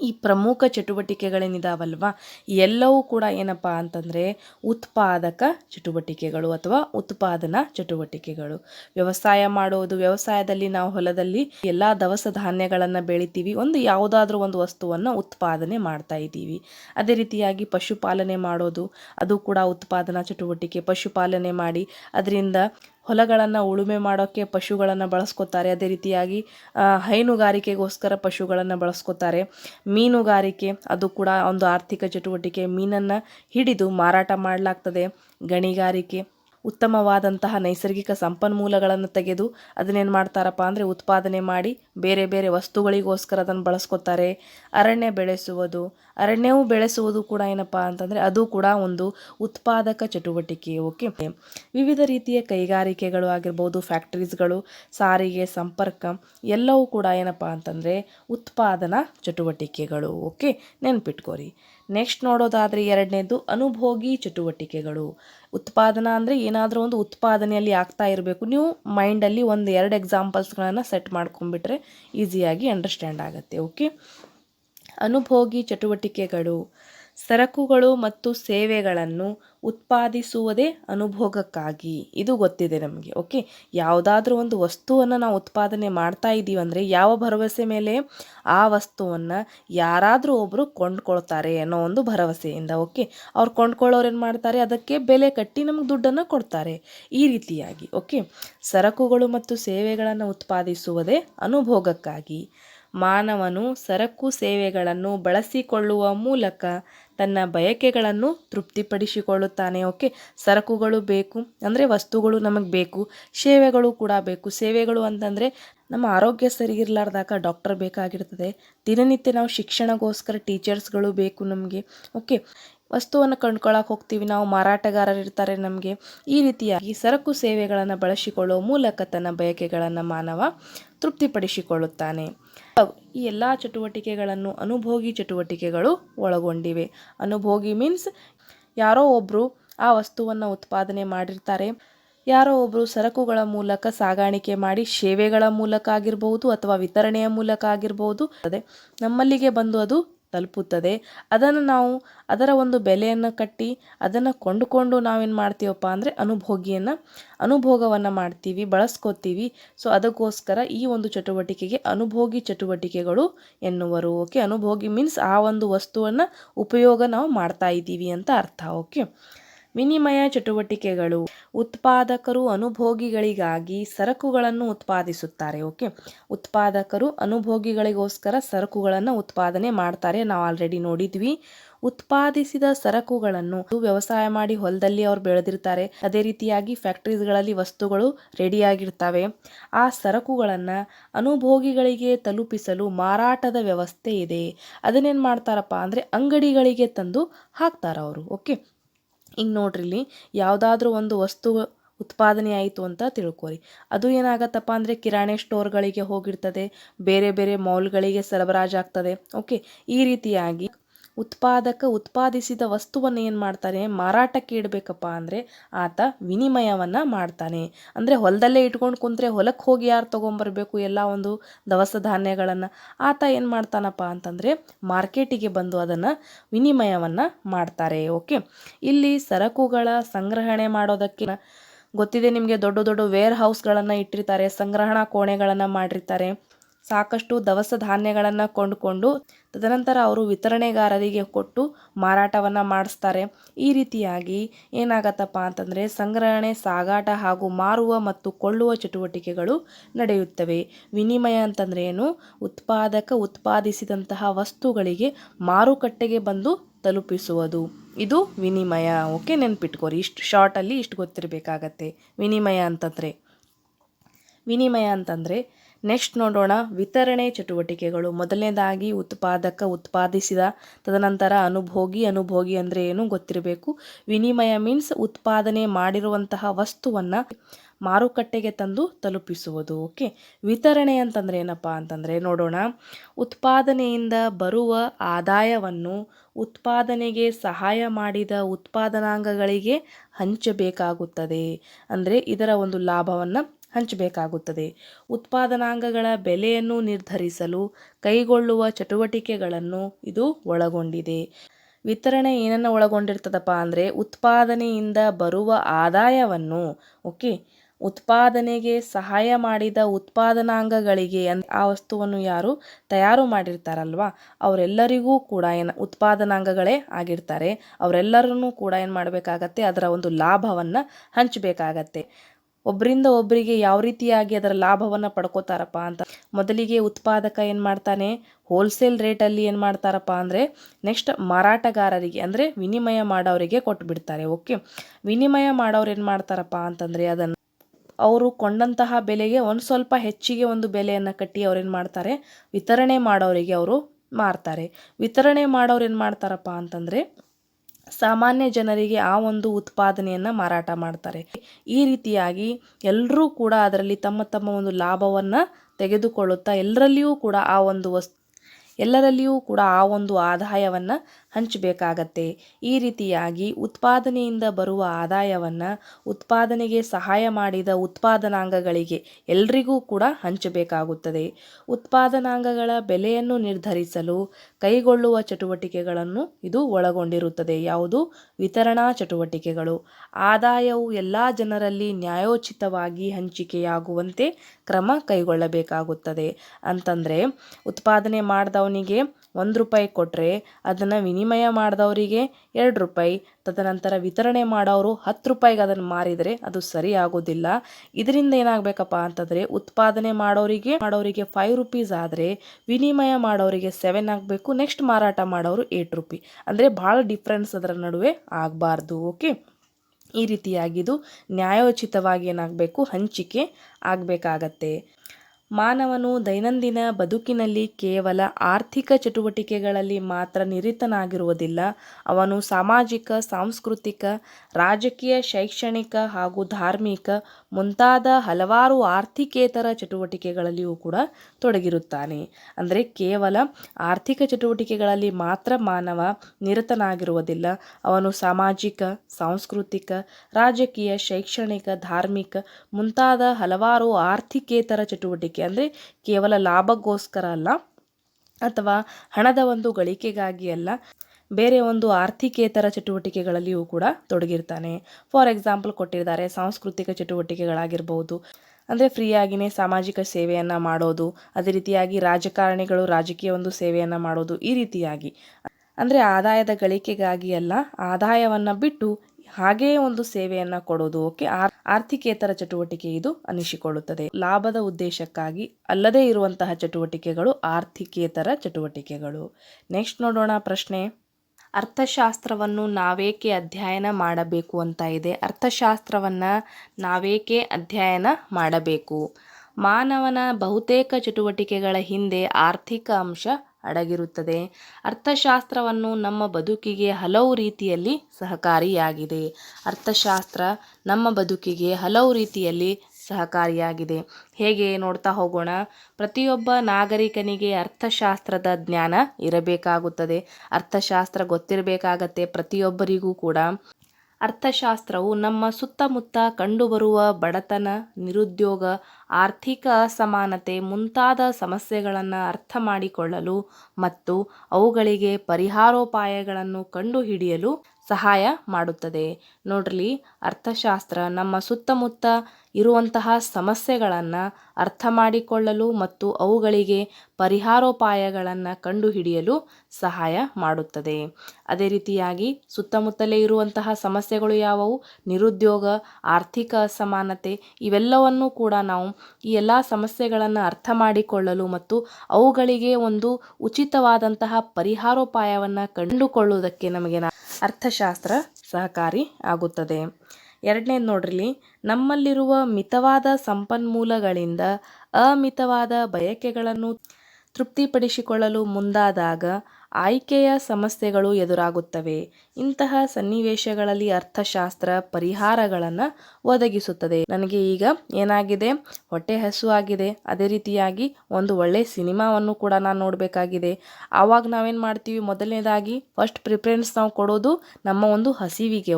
ಈ ಪ್ರಮುಖ ಚಟುವಟಿಕೆಗಳೇನಿದಾವಲ್ವ? ಎಲ್ಲವೂ ಕೂಡ ಏನಪ್ಪ ಅಂತಂದರೆ ಉತ್ಪಾದಕ ಚಟುವಟಿಕೆಗಳು ಅಥವಾ ಉತ್ಪಾದನಾ ಚಟುವಟಿಕೆಗಳು. ವ್ಯವಸಾಯ ಮಾಡೋದು, ವ್ಯವಸಾಯದಲ್ಲಿ ನಾವು ಹೊಲದಲ್ಲಿ ಎಲ್ಲ ದವಸ ಧಾನ್ಯಗಳನ್ನು ಬೆಳಿತೀವಿ. ಒಂದು ಯಾವುದಾದ್ರೂ ಒಂದು ವಸ್ತುವನ್ನು ಉತ್ಪಾದನೆ ಮಾಡ್ತಾ ಇದ್ದೀವಿ. ಅದೇ ರೀತಿಯಾಗಿ ಪಶುಪಾಲನೆ ಮಾಡೋದು, ಅದು ಕೂಡ ಉತ್ಪಾದನಾ ಚಟುವಟಿಕೆ. ಪಶುಪಾಲನೆ ಮಾಡಿ, ಅದರಿಂದ ಹೊಲಗಳನ್ನು ಉಳುಮೆ ಮಾಡೋಕ್ಕೆ ಪಶುಗಳನ್ನು ಬಳಸ್ಕೊತಾರೆ. ಅದೇ ರೀತಿಯಾಗಿ ಹೈನುಗಾರಿಕೆಗೋಸ್ಕರ ಪಶುಗಳನ್ನು ಬಳಸ್ಕೋತಾರೆ. ಮೀನುಗಾರಿಕೆ, ಅದು ಕೂಡ ಒಂದು ಆರ್ಥಿಕ ಚಟುವಟಿಕೆ. ಮೀನನ್ನು ಹಿಡಿದು ಮಾರಾಟ ಮಾಡಲಾಗ್ತದೆ. ಗಣಿಗಾರಿಕೆ ಉತ್ತಮವಾದಂತಹ ನೈಸರ್ಗಿಕ ಸಂಪನ್ಮೂಲಗಳನ್ನು ತೆಗೆದು ಅದನ್ನೇನು ಮಾಡ್ತಾರಪ್ಪ ಅಂದರೆ ಉತ್ಪಾದನೆ ಮಾಡಿ ಬೇರೆ ಬೇರೆ ವಸ್ತುಗಳಿಗೋಸ್ಕರ ಅದನ್ನು ಬಳಸ್ಕೊತಾರೆ. ಅರಣ್ಯ ಬೆಳೆಸುವುದು. ಅರಣ್ಯವು ಬೆಳೆಸುವುದು ಕೂಡ ಏನಪ್ಪ ಅಂತಂದರೆ ಅದು ಕೂಡ ಒಂದು ಉತ್ಪಾದಕ ಚಟುವಟಿಕೆ ಓಕೆ ವಿವಿಧ ರೀತಿಯ ಕೈಗಾರಿಕೆಗಳು ಆಗಿರ್ಬೋದು, ಫ್ಯಾಕ್ಟ್ರೀಸ್ಗಳು, ಸಾರಿಗೆ, ಸಂಪರ್ಕ ಎಲ್ಲವೂ ಕೂಡ ಏನಪ್ಪ ಅಂತಂದರೆ ಉತ್ಪಾದನಾ ಚಟುವಟಿಕೆಗಳು ಓಕೆ ನೆನ್ಪಿಟ್ಕೋರಿ. ನೆಕ್ಸ್ಟ್ ನೋಡೋದಾದರೆ ಎರಡನೇದು ಅನುಭೋಗಿ ಚಟುವಟಿಕೆಗಳು. ಉತ್ಪಾದನಾ ಅಂದರೆ ಏನಾದರೂ ಒಂದು ಉತ್ಪಾದನೆಯಲ್ಲಿ ಆಗ್ತಾ ಇರಬೇಕು. ನೀವು ಮೈಂಡಲ್ಲಿ ಒಂದು ಎರಡು ಎಕ್ಸಾಂಪಲ್ಸ್ಗಳನ್ನು ಸೆಟ್ ಮಾಡ್ಕೊಂಡ್ಬಿಟ್ರೆ ಈಸಿಯಾಗಿ ಅಂಡರ್ಸ್ಟ್ಯಾಂಡ್ ಆಗುತ್ತೆ ಓಕೆ ಅನುಭೋಗಿ ಚಟುವಟಿಕೆಗಳು. ಸರಕುಗಳು ಮತ್ತು ಸೇವೆಗಳನ್ನು ಉತ್ಪಾದಿಸುವುದೇ ಅನುಭೋಗಕ್ಕಾಗಿ. ಇದು ಗೊತ್ತಿದೆ ನಮಗೆ, ಓಕೆ? ಯಾವುದಾದ್ರೂ ಒಂದು ವಸ್ತುವನ್ನು ನಾವು ಉತ್ಪಾದನೆ ಮಾಡ್ತಾ ಇದ್ದೀವಿ ಅಂದರೆ ಯಾವ ಭರವಸೆ ಮೇಲೆ ಆ ವಸ್ತುವನ್ನು ಯಾರಾದರೂ ಒಬ್ಬರು ಕೊಂಡ್ಕೊಳ್ತಾರೆ ಅನ್ನೋ ಒಂದು ಭರವಸೆಯಿಂದ, ಓಕೆ? ಅವ್ರು ಕೊಂಡ್ಕೊಳ್ಳೋರು ಏನು ಮಾಡ್ತಾರೆ? ಅದಕ್ಕೆ ಬೆಲೆ ಕಟ್ಟಿ ನಮಗೆ ದುಡ್ಡನ್ನು ಕೊಡ್ತಾರೆ ಈ ರೀತಿಯಾಗಿ, ಓಕೆ? ಸರಕುಗಳು ಮತ್ತು ಸೇವೆಗಳನ್ನು ಉತ್ಪಾದಿಸುವುದೇ ಅನುಭೋಗಕ್ಕಾಗಿ. ಮಾನವನು ಸರಕು ಸೇವೆಗಳನ್ನು ಬಳಸಿಕೊಳ್ಳುವ ಮೂಲಕ ತನ್ನ ಬಯಕೆಗಳನ್ನು ತೃಪ್ತಿಪಡಿಸಿಕೊಳ್ಳುತ್ತಾನೆ. ಓಕೆ? ಸರಕುಗಳು ಬೇಕು. ಅಂದರೆ ವಸ್ತುಗಳು ನಮಗೆ ಬೇಕು. ಸೇವೆಗಳು ಕೂಡ ಬೇಕು. ಸೇವೆಗಳು ಅಂತಂದರೆ ನಮ್ಮ ಆರೋಗ್ಯ ಸರಿ ಇರಲಾರ್ದಾಗ ಡಾಕ್ಟರ್ ಬೇಕಾಗಿರ್ತದೆ. ದಿನನಿತ್ಯ ನಾವು ಶಿಕ್ಷಣಗೋಸ್ಕರ ಟೀಚರ್ಸ್ಗಳು ಬೇಕು ನಮಗೆ. ಓಕೆ? ವಸ್ತುವನ್ನು ಕಂಡ್ಕೊಳಕ್ಕೆ ಹೋಗ್ತೀವಿ. ನಾವು ಮಾರಾಟಗಾರರು ಇರ್ತಾರೆ ನಮಗೆ. ಈ ರೀತಿಯಾಗಿ ಸರಕು ಸೇವೆಗಳನ್ನು ಬಳಸಿಕೊಳ್ಳುವ ಮೂಲಕ ತನ್ನ ಬಯಕೆಗಳನ್ನು ಮಾನವ ತೃಪ್ತಿಪಡಿಸಿಕೊಳ್ಳುತ್ತಾನೆ. ಈ ಎಲ್ಲ ಚಟುವಟಿಕೆಗಳನ್ನು ಅನುಭೋಗಿ ಚಟುವಟಿಕೆಗಳು ಒಳಗೊಂಡಿವೆ. ಅನುಭೋಗಿ ಮೀನ್ಸ್ ಯಾರೋ ಒಬ್ಬರು ಆ ವಸ್ತುವನ್ನು ಉತ್ಪಾದನೆ ಮಾಡಿರ್ತಾರೆ. ಯಾರೋ ಒಬ್ಬರು ಸರಕುಗಳ ಮೂಲಕ ಸಾಗಾಣಿಕೆ ಮಾಡಿ ಸೇವೆಗಳ ಮೂಲಕ ಆಗಿರಬಹುದು ಅಥವಾ ವಿತರಣೆಯ ಮೂಲಕ ಆಗಿರಬಹುದು. ಅದೇ, ನಮ್ಮಲ್ಲಿಗೆ ಬಂದು ಅದು ತಲುಪುತ್ತದೆ. ಅದನ್ನು ನಾವು ಅದರ ಒಂದು ಬೆಲೆಯನ್ನು ಕಟ್ಟಿ ಅದನ್ನು ಕೊಂಡುಕೊಂಡು ನಾವೇನು ಮಾಡ್ತೀವಪ್ಪ ಅಂದರೆ ಅನುಭೋಗಿಯನ್ನು, ಅನುಭೋಗವನ್ನು ಮಾಡ್ತೀವಿ, ಬಳಸ್ಕೋತೀವಿ. ಸೊ ಅದಕ್ಕೋಸ್ಕರ ಈ ಒಂದು ಚಟುವಟಿಕೆಗೆ ಅನುಭೋಗಿ ಚಟುವಟಿಕೆಗಳು ಎನ್ನುವರು. ಓಕೆ ಅನುಭೋಗಿ ಮೀನ್ಸ್ ಆ ಒಂದು ವಸ್ತುವನ್ನು ಉಪಯೋಗ ನಾವು ಮಾಡ್ತಾ ಇದ್ದೀವಿ ಅಂತ ಅರ್ಥ. ಓಕೆ ವಿನಿಮಯ ಚಟುವಟಿಕೆಗಳು ಉತ್ಪಾದಕರು ಅನುಭೋಗಿಗಳಿಗಾಗಿ ಸರಕುಗಳನ್ನು ಉತ್ಪಾದಿಸುತ್ತಾರೆ ಓಕೆ ಉತ್ಪಾದಕರು ಅನುಭೋಗಿಗಳಿಗೋಸ್ಕರ ಸರಕುಗಳನ್ನು ಉತ್ಪಾದನೆ ಮಾಡ್ತಾರೆ. ನಾವು ಆಲ್ರೆಡಿ ನೋಡಿದ್ವಿ. ಉತ್ಪಾದಿಸಿದ ಸರಕುಗಳನ್ನು ವ್ಯವಸಾಯ ಮಾಡಿ ಹೊಲದಲ್ಲಿ ಅವ್ರು ಬೆಳೆದಿರ್ತಾರೆ. ಅದೇ ರೀತಿಯಾಗಿ ಫ್ಯಾಕ್ಟ್ರೀಸ್ಗಳಲ್ಲಿ ವಸ್ತುಗಳು ರೆಡಿಯಾಗಿರ್ತವೆ ಆ ಸರಕುಗಳನ್ನು ಅನುಭೋಗಿಗಳಿಗೆ ತಲುಪಿಸಲು ಮಾರಾಟದ ವ್ಯವಸ್ಥೆ ಇದೆ. ಅದನ್ನೇನು ಮಾಡ್ತಾರಪ್ಪ ಅಂದರೆ ಅಂಗಡಿಗಳಿಗೆ ತಂದು ಹಾಕ್ತಾರೆ ಅವರು ಓಕೆ ಈಗ ನೋಡ್ರಿ ಇಲ್ಲಿ ಯಾವುದಾದ್ರೂ ಒಂದು ವಸ್ತು ಉತ್ಪಾದನೆ ಆಯಿತು ಅಂತ ತಿಳ್ಕೊರಿ. ಅದು ಏನಾಗತ್ತಪ್ಪ ಅಂದರೆ ಕಿರಾಣಿ ಸ್ಟೋರ್ಗಳಿಗೆ ಹೋಗಿರ್ತದೆ, ಬೇರೆ ಬೇರೆ ಮಾಲ್ಗಳಿಗೆ ಸರಬರಾಜಾಗ್ತದೆ, ಓಕೆ? ಈ ರೀತಿಯಾಗಿ ಉತ್ಪಾದಕ ಉತ್ಪಾದಿಸಿದ ವಸ್ತುವನ್ನು ಏನು ಮಾಡ್ತಾನೆ? ಮಾರಾಟಕ್ಕೆ ಇಡಬೇಕಪ್ಪ ಅಂದರೆ ಆತ ವಿನಿಮಯವನ್ನು ಮಾಡ್ತಾನೆ. ಅಂದರೆ ಹೊಲದಲ್ಲೇ ಇಟ್ಕೊಂಡು ಕುಂತ್ರೆ ಹೊಲಕ್ಕೆ ಹೋಗಿ ಯಾರು ತೊಗೊಂಬರ್ಬೇಕು? ಎಲ್ಲ ಒಂದು ದವಸ ಧಾನ್ಯಗಳನ್ನು. ಆತ ಏನು ಮಾಡ್ತಾನಪ್ಪ ಅಂತಂದರೆ ಮಾರ್ಕೆಟಿಗೆ ಬಂದು ಅದನ್ನು ವಿನಿಮಯವನ್ನು ಮಾಡ್ತಾರೆ, ಓಕೆ? ಇಲ್ಲಿ ಸರಕುಗಳ ಸಂಗ್ರಹಣೆ ಮಾಡೋದಕ್ಕೆ ಗೊತ್ತಿದೆ ನಿಮಗೆ ದೊಡ್ಡ ದೊಡ್ಡ ವೇರ್ ಹೌಸ್ಗಳನ್ನು ಇಟ್ಟಿರ್ತಾರೆ, ಸಂಗ್ರಹಣಾ ಕೋಣೆಗಳನ್ನು ಮಾಡಿರ್ತಾರೆ. ಸಾಕಷ್ಟು ದವಸ ಧಾನ್ಯಗಳನ್ನು ಕೊಂಡುಕೊಂಡು ತದನಂತರ ಅವರು ವಿತರಣೆಗಾರರಿಗೆ ಕೊಟ್ಟು ಮಾರಾಟವನ್ನು ಮಾಡಿಸ್ತಾರೆ. ಈ ರೀತಿಯಾಗಿ ಏನಾಗತ್ತಪ್ಪ ಅಂತಂದರೆ ಸಂಗ್ರಹಣೆ, ಸಾಗಾಟ ಹಾಗೂ ಮಾರುವ ಮತ್ತು ಕೊಳ್ಳುವ ಚಟುವಟಿಕೆಗಳು ನಡೆಯುತ್ತವೆ. ವಿನಿಮಯ ಅಂತಂದರೆ ಏನು? ಉತ್ಪಾದಕ ಉತ್ಪಾದಿಸಿದಂತಹ ವಸ್ತುಗಳಿಗೆ ಮಾರುಕಟ್ಟೆಗೆ ಬಂದು ತಲುಪಿಸುವುದು. ಇದು ವಿನಿಮಯ. ಓಕೆ, ನೆನ್ಪಿಟ್ಕೋರಿ. ಇಷ್ಟು ಶಾರ್ಟಲ್ಲಿ ಇಷ್ಟು ಗೊತ್ತಿರಬೇಕಾಗತ್ತೆ. ವಿನಿಮಯ ಅಂತಂದರೆ. ವಿನಿಮಯ ಅಂತಂದರೆ ನೆಕ್ಸ್ಟ್ ನೋಡೋಣ. ವಿತರಣೆ ಚಟುವಟಿಕೆಗಳು. ಮೊದಲನೇದಾಗಿ ಉತ್ಪಾದಕ ಉತ್ಪಾದಿಸಿದ, ತದನಂತರ ಅನುಭೋಗಿ ಅನುಭೋಗಿ ಅಂದರೆ ಏನು ಗೊತ್ತಿರಬೇಕು. ವಿನಿಮಯ ಮೀನ್ಸ್ ಉತ್ಪಾದನೆ ಮಾಡಿರುವಂತಹ ವಸ್ತುವನ್ನು ಮಾರುಕಟ್ಟೆಗೆ ತಂದು ತಲುಪಿಸುವುದು. ಓಕೆ? ವಿತರಣೆ ಅಂತಂದರೆ ಏನಪ್ಪ ಅಂತಂದರೆ ನೋಡೋಣ. ಉತ್ಪಾದನೆಯಿಂದ ಬರುವ ಆದಾಯವನ್ನು ಉತ್ಪಾದನೆಗೆ ಸಹಾಯ ಮಾಡಿದ ಉತ್ಪಾದನಾಂಗಗಳಿಗೆ ಹಂಚಬೇಕಾಗುತ್ತದೆ. ಅಂದರೆ ಇದರ ಒಂದು ಲಾಭವನ್ನು ಹಂಚಬೇಕಾಗುತ್ತದೆ. ಉತ್ಪಾದನಾಂಗಗಳ ಬೆಲೆಯನ್ನು ನಿರ್ಧರಿಸಲು ಕೈಗೊಳ್ಳುವ ಚಟುವಟಿಕೆಗಳನ್ನು ಇದು ಒಳಗೊಂಡಿದೆ. ವಿತರಣೆ ಏನನ್ನು ಒಳಗೊಂಡಿರ್ತದಪ್ಪ ಅಂದರೆ ಉತ್ಪಾದನೆಯಿಂದ ಬರುವ ಆದಾಯವನ್ನು, ಓಕೆ, ಉತ್ಪಾದನೆಗೆ ಸಹಾಯ ಮಾಡಿದ ಉತ್ಪಾದನಾಂಗಗಳಿಗೆ ಆ ವಸ್ತುವನ್ನು ಯಾರು ತಯಾರು ಮಾಡಿರ್ತಾರಲ್ವಾ, ಅವರೆಲ್ಲರಿಗೂ ಕೂಡ ಏನು, ಉತ್ಪಾದನಾಂಗಗಳೇ ಆಗಿರ್ತಾರೆ. ಅವರೆಲ್ಲರನ್ನೂ ಕೂಡ ಏನು ಮಾಡಬೇಕಾಗತ್ತೆ, ಅದರ ಒಂದು ಲಾಭವನ್ನು ಹಂಚಬೇಕಾಗತ್ತೆ. ಒಬ್ಬರಿಂದ ಒಬ್ಬರಿಗೆ ಯಾವ ರೀತಿಯಾಗಿ ಅದರ ಲಾಭವನ್ನು ಪಡ್ಕೋತಾರಪ್ಪ ಅಂತ. ಮೊದಲಿಗೆ ಉತ್ಪಾದಕ ಏನು ಮಾಡ್ತಾನೆ? ಹೋಲ್ಸೇಲ್ ರೇಟಲ್ಲಿ ಏನು ಮಾಡ್ತಾರಪ್ಪ ಅಂದರೆ ನೆಕ್ಸ್ಟ್ ಮಾರಾಟಗಾರರಿಗೆ ಅಂದರೆ ವಿನಿಮಯ ಮಾಡೋರಿಗೆ ಕೊಟ್ಬಿಡ್ತಾರೆ ಓಕೆ ವಿನಿಮಯ ಮಾಡೋರು ಏನು ಮಾಡ್ತಾರಪ್ಪ ಅಂತಂದರೆ ಅದನ್ನು ಅವರು ಕೊಂಡಂತಹ ಬೆಲೆಗೆ ಒಂದು ಸ್ವಲ್ಪ ಹೆಚ್ಚಿಗೆ ಒಂದು ಬೆಲೆಯನ್ನು ಕಟ್ಟಿ ಅವ್ರೇನು ಮಾಡ್ತಾರೆ? ವಿತರಣೆ ಮಾಡೋರಿಗೆ ಅವರು ಮಾರ್ತಾರೆ. ವಿತರಣೆ ಮಾಡೋರು ಏನು ಮಾಡ್ತಾರಪ್ಪ ಅಂತಂದರೆ ಸಾಮಾನ್ಯ ಜನರಿಗೆ ಆ ಒಂದು ಉತ್ಪಾದನೆಯನ್ನು ಮಾರಾಟ ಮಾಡ್ತಾರೆ. ಈ ರೀತಿಯಾಗಿ ಎಲ್ಲರೂ ಕೂಡ ಅದರಲ್ಲಿ ತಮ್ಮ ತಮ್ಮ ಒಂದು ಲಾಭವನ್ನು ತೆಗೆದುಕೊಳ್ಳುತ್ತಾ ಎಲ್ಲರಲ್ಲಿಯೂ ಕೂಡ ಆ ಒಂದು ವಸ್ ಎಲ್ಲರಲ್ಲಿಯೂ ಕೂಡ ಆ ಒಂದು ಆದಾಯವನ್ನು ಹಂಚಬೇಕಾಗತ್ತೆ. ಈ ರೀತಿಯಾಗಿ ಉತ್ಪಾದನೆಯಿಂದ ಬರುವ ಆದಾಯವನ್ನು ಉತ್ಪಾದನೆಗೆ ಸಹಾಯ ಮಾಡಿದ ಉತ್ಪಾದನಾಂಗಗಳಿಗೆ ಎಲ್ರಿಗೂ ಕೂಡ ಹಂಚಬೇಕಾಗುತ್ತದೆ. ಉತ್ಪಾದನಾಂಗಗಳ ಬೆಲೆಯನ್ನು ನಿರ್ಧರಿಸಲು ಕೈಗೊಳ್ಳುವ ಚಟುವಟಿಕೆಗಳನ್ನು ಇದು ಒಳಗೊಂಡಿರುತ್ತದೆ. ಯಾವುದು? ವಿತರಣಾ ಚಟುವಟಿಕೆಗಳು. ಆದಾಯವು ಎಲ್ಲ ಜನರಲ್ಲಿ ನ್ಯಾಯೋಚಿತವಾಗಿ ಹಂಚಿಕೆಯಾಗುವಂತೆ ಕ್ರಮ ಕೈಗೊಳ್ಳಬೇಕಾಗುತ್ತದೆ. ಅಂತಂದರೆ, ಉತ್ಪಾದನೆ ಮಾಡಿದವನಿಗೆ ಒಂದು ರೂಪಾಯಿ ಕೊಟ್ಟರೆ ಅದನ್ನು ವಿನಿಮಯ ಮಾಡಿದವರಿಗೆ ಎರಡು ರೂಪಾಯಿ, ತದನಂತರ ವಿತರಣೆ ಮಾಡೋರು ಹತ್ತು ರೂಪಾಯಿಗೆ ಅದನ್ನು ಮಾರಿದರೆ ಅದು ಸರಿ ಆಗೋದಿಲ್ಲ ಇದರಿಂದ ಏನಾಗಬೇಕಪ್ಪ ಅಂತಂದರೆ ಉತ್ಪಾದನೆ ಮಾಡೋರಿಗೆ ಮಾಡೋರಿಗೆ ಫೈವ್ ರುಪೀಸ್ ಆದರೆ ವಿನಿಮಯ ಮಾಡೋರಿಗೆ ಸೆವೆನ್ ಆಗಬೇಕು ನೆಕ್ಸ್ಟ್ ಮಾರಾಟ ಮಾಡೋರು ಏಟ್ ರುಪಿ ಅಂದರೆ ಭಾಳ ಡಿಫ್ರೆನ್ಸ್ ಅದರ ನಡುವೆ ಆಗಬಾರ್ದು ಓಕೆ ಈ ರೀತಿಯಾಗಿದು ನ್ಯಾಯೋಚಿತವಾಗಿ ಏನಾಗಬೇಕು, ಹಂಚಿಕೆ ಆಗಬೇಕಾಗತ್ತೆ. ಮಾನವನು ದೈನಂದಿನ ಬದುಕಿನಲ್ಲಿ ಕೇವಲ ಆರ್ಥಿಕ ಚಟುವಟಿಕೆಗಳಲ್ಲಿ ಮಾತ್ರ ನಿರತನಾಗಿರುವುದಿಲ್ಲ. ಅವನು ಸಾಮಾಜಿಕ, ಸಾಂಸ್ಕೃತಿಕ, ರಾಜಕೀಯ, ಶೈಕ್ಷಣಿಕ ಹಾಗೂ ಧಾರ್ಮಿಕ ಮುಂತಾದ ಹಲವಾರು ಆರ್ಥಿಕೇತರ ಚಟುವಟಿಕೆಗಳಲ್ಲಿಯೂ ಕೂಡ ತೊಡಗಿರುತ್ತಾನೆ. ಅಂದರೆ ಕೇವಲ ಆರ್ಥಿಕ ಚಟುವಟಿಕೆಗಳಲ್ಲಿ ಮಾತ್ರ ಮಾನವ ನಿರತನಾಗಿರುವುದಿಲ್ಲ. ಅವನು ಸಾಮಾಜಿಕ, ಸಾಂಸ್ಕೃತಿಕ, ರಾಜಕೀಯ, ಶೈಕ್ಷಣಿಕ, ಧಾರ್ಮಿಕ ಮುಂತಾದ ಹಲವಾರು ಆರ್ಥಿಕೇತರ ಚಟುವಟಿಕೆ ಅಂದರೆ ಕೇವಲ ಲಾಭಕ್ಕೋಸ್ಕರ ಅಲ್ಲ ಅಥವಾ ಹಣದ ಒಂದು ಗಳಿಕೆಗಾಗಿ ಅಲ್ಲ, ಬೇರೆ ಒಂದು ಆರ್ಥಿಕೇತರ ಚಟುವಟಿಕೆಗಳಲ್ಲಿಯೂ ಕೂಡ ತೊಡಗಿರ್ತಾನೆ. ಫಾರ್ ಎಕ್ಸಾಂಪಲ್ ಕೊಟ್ಟಿದ್ದಾರೆ, ಸಾಂಸ್ಕೃತಿಕ ಚಟುವಟಿಕೆಗಳಾಗಿರ್ಬೋದು. ಅಂದರೆ ಫ್ರೀಯಾಗಿನೇ ಸಾಮಾಜಿಕ ಸೇವೆಯನ್ನು ಮಾಡೋದು, ಅದೇ ರೀತಿಯಾಗಿ ರಾಜಕಾರಣಿಗಳು ರಾಜಕೀಯ ಒಂದು ಸೇವೆಯನ್ನು ಮಾಡೋದು ಈ ರೀತಿಯಾಗಿ. ಅಂದರೆ ಆದಾಯದ ಗಳಿಕೆಗಾಗಿ ಅಲ್ಲ, ಆದಾಯವನ್ನು ಬಿಟ್ಟು ಹಾಗೇ ಒಂದು ಸೇವೆಯನ್ನು ಕೊಡೋದು, ಓಕೆ? ಆರ್ಥಿಕೇತರ ಚಟುವಟಿಕೆ ಇದು ಅನಿಸಿಕೊಳ್ಳುತ್ತದೆ. ಲಾಭದ ಉದ್ದೇಶಕ್ಕಾಗಿ ಅಲ್ಲದೆ ಇರುವಂತಹ ಚಟುವಟಿಕೆಗಳು ಆರ್ಥಿಕೇತರ ಚಟುವಟಿಕೆಗಳು. ನೆಕ್ಸ್ಟ್ ನೋಡೋಣ ಪ್ರಶ್ನೆ. ಅರ್ಥಶಾಸ್ತ್ರವನ್ನು ನಾವೇಕೆ ಅಧ್ಯಯನ ಮಾಡಬೇಕು ಅಂತ ಇದೆ? ಅರ್ಥಶಾಸ್ತ್ರವನ್ನು ನಾವೇಕೆ ಅಧ್ಯಯನ ಮಾಡಬೇಕು? ಮಾನವನ ಬಹುತೇಕ ಚಟುವಟಿಕೆಗಳ ಹಿಂದೆ ಆರ್ಥಿಕ ಅಂಶ ಅಡಗಿರುತ್ತದೆ. ಅರ್ಥಶಾಸ್ತ್ರವನ್ನು ನಮ್ಮ ಬದುಕಿಗೆ ಹಲವು ರೀತಿಯಲ್ಲಿ ಸಹಕಾರಿಯಾಗಿದೆ. ಅರ್ಥಶಾಸ್ತ್ರ ನಮ್ಮ ಬದುಕಿಗೆ ಹಲವು ರೀತಿಯಲ್ಲಿ ಸಹಕಾರಿಯಾಗಿದೆ. ಹೇಗೆ ನೋಡ್ತಾ ಹೋಗೋಣ? ಪ್ರತಿಯೊಬ್ಬ ನಾಗರಿಕನಿಗೆ ಅರ್ಥಶಾಸ್ತ್ರದ ಜ್ಞಾನ ಇರಬೇಕಾಗುತ್ತದೆ. ಅರ್ಥಶಾಸ್ತ್ರ ಗೊತ್ತಿರಬೇಕಾಗತ್ತೆ ಪ್ರತಿಯೊಬ್ಬರಿಗೂ ಕೂಡ. ಅರ್ಥಶಾಸ್ತ್ರವು ನಮ್ಮ ಸುತ್ತಮುತ್ತ ಕಂಡುಬರುವ ಬಡತನ, ನಿರುದ್ಯೋಗ, ಆರ್ಥಿಕ ಅಸಮಾನತೆ ಮುಂತಾದ ಸಮಸ್ಯೆಗಳನ್ನು ಅರ್ಥ ಮಾಡಿಕೊಳ್ಳಲು ಮತ್ತು ಅವುಗಳಿಗೆ ಪರಿಹಾರೋಪಾಯಗಳನ್ನು ಕಂಡುಹಿಡಿಯಲು ಸಹಾಯ ಮಾಡುತ್ತದೆ. ನೋಡ್ರಿ, ಅರ್ಥಶಾಸ್ತ್ರ ನಮ್ಮ ಸುತ್ತಮುತ್ತ ಇರುವಂತಹ ಸಮಸ್ಯೆಗಳನ್ನು ಅರ್ಥ ಮಾಡಿಕೊಳ್ಳಲು ಮತ್ತು ಅವುಗಳಿಗೆ ಪರಿಹಾರೋಪಾಯಗಳನ್ನು ಕಂಡುಹಿಡಿಯಲು ಸಹಾಯ ಮಾಡುತ್ತದೆ. ಅದೇ ರೀತಿಯಾಗಿ ಸುತ್ತಮುತ್ತಲೇ ಇರುವಂತಹ ಸಮಸ್ಯೆಗಳು ಯಾವುವು? ನಿರುದ್ಯೋಗ, ಆರ್ಥಿಕ ಅಸಮಾನತೆ ಇವೆಲ್ಲವನ್ನೂ ಕೂಡ ನಾವು ಈ ಎಲ್ಲ ಸಮಸ್ಯೆಗಳನ್ನು ಅರ್ಥ ಮಾಡಿಕೊಳ್ಳಲು ಮತ್ತು ಅವುಗಳಿಗೆ ಒಂದು ಉಚಿತವಾದಂತಹ ಪರಿಹಾರೋಪಾಯವನ್ನು ಕಂಡುಕೊಳ್ಳುವುದಕ್ಕೆ ನಮಗೆ ಅರ್ಥಶಾಸ್ತ್ರ ಸಹಕಾರಿ ಆಗುತ್ತದೆ. ಎರಡನೇದು ನೋಡ್ರಿ ನಮ್ಮಲ್ಲಿರುವ ಮಿತವಾದ ಸಂಪನ್ಮೂಲಗಳಿಂದ ಅಮಿತವಾದ ಬಯಕೆಗಳನ್ನು ತೃಪ್ತಿಪಡಿಸಿಕೊಳ್ಳಲು ಮುಂದಾದಾಗ ಆಯ್ಕೆಯ ಸಮಸ್ಯೆಗಳು ಎದುರಾಗುತ್ತವೆ. ಇಂತಹ ಸನ್ನಿವೇಶಗಳಲ್ಲಿ ಅರ್ಥಶಾಸ್ತ್ರ ಪರಿಹಾರಗಳನ್ನು ಒದಗಿಸುತ್ತದೆ. ನನಗೆ ಈಗ ಏನಾಗಿದೆ? ಹೊಟ್ಟೆ ಹಸು ಆಗಿದೆ. ಅದೇ ರೀತಿಯಾಗಿ ಒಂದು ಒಳ್ಳೆಯ ಸಿನಿಮಾವನ್ನು ಕೂಡ ನಾನು ನೋಡಬೇಕಾಗಿದೆ. ಆವಾಗ ನಾವೇನು ಮಾಡ್ತೀವಿ? ಮೊದಲನೇದಾಗಿ ಫಸ್ಟ್ ಪ್ರಿಫರೆನ್ಸ್ ನಾವು ಕೊಡೋದು ನಮ್ಮ ಒಂದು ಹಸಿವಿಗೆ.